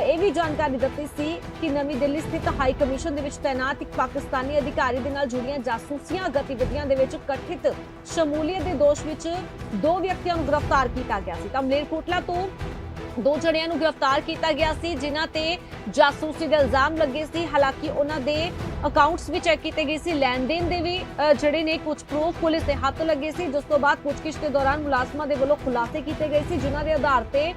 ਇਹ ਵੀ ਜਾਣਕਾਰੀ ਦਿੱਤੀ ਸੀ ਕਿ ਨਵੀਂ ਦਿੱਲੀ ਸਥਿਤ ਹਾਈ ਕਮਿਸ਼ਨ ਦੇ ਵਿੱਚ ਤਾਇਨਾਤ ਇੱਕ ਪਾਕਿਸਤਾਨੀ ਅਧਿਕਾਰੀ ਦੇ ਨਾਲ ਜੁੜੀਆਂ ਜਾਸੂਸੀਆਂ ਗਤੀਵਿਧੀਆਂ ਦੇ ਵਿੱਚ ਕਥਿਤ ਸ਼ਮੂਲੀਅਤ ਦੇ ਦੋਸ਼ ਵਿੱਚ ਦੋ ਵਿਅਕਤੀਆਂ ਨੂੰ ਗ੍ਰਿਫਤਾਰ ਕੀਤਾ ਗਿਆ ਸੀ। ਤਾਂ ਮਲੇਰਕੋਟਲਾ ਤੋਂ ਦੋ ਜਣਿਆਂ ਨੂੰ ਗ੍ਰਿਫਤਾਰ ਕੀਤਾ ਗਿਆ ਸੀ, ਜਿਨ੍ਹਾਂ ਤੇ ਜਾਸੂਸੀ ਦੇ ਇਲਜ਼ਾਮ ਲੱਗੇ ਸੀ। ਹਾਲਾਂਕਿ ਉਹਨਾਂ ਦੇ ਅਕਾਊਂਟਸ ਵੀ ਚੈੱਕ ਕੀਤੇ ਗਏ ਸੀ। ਲੈਣ ਦੇਣ ਦੇ ਵੀ ਜਿਹੜੇ ਨੇ ਕੁਝ ਪ੍ਰੂਫ ਪੁਲਿਸ ਦੇ ਹੱਥ ਲੱਗੇ ਸੀ। ਜਿਸ ਤੋਂ ਬਾਅਦ ਪੁੱਛਗਿੱਛ ਦੇ ਦੌਰਾਨ ਮੁਲਾਜ਼ਮਾਂ ਦੇ ਵੱਲੋਂ ਖੁਲਾਸੇ ਕੀਤੇ ਗਏ ਸੀ, ਜਿਨ੍ਹਾਂ ਦੇ ਆਧਾਰ ਤੇ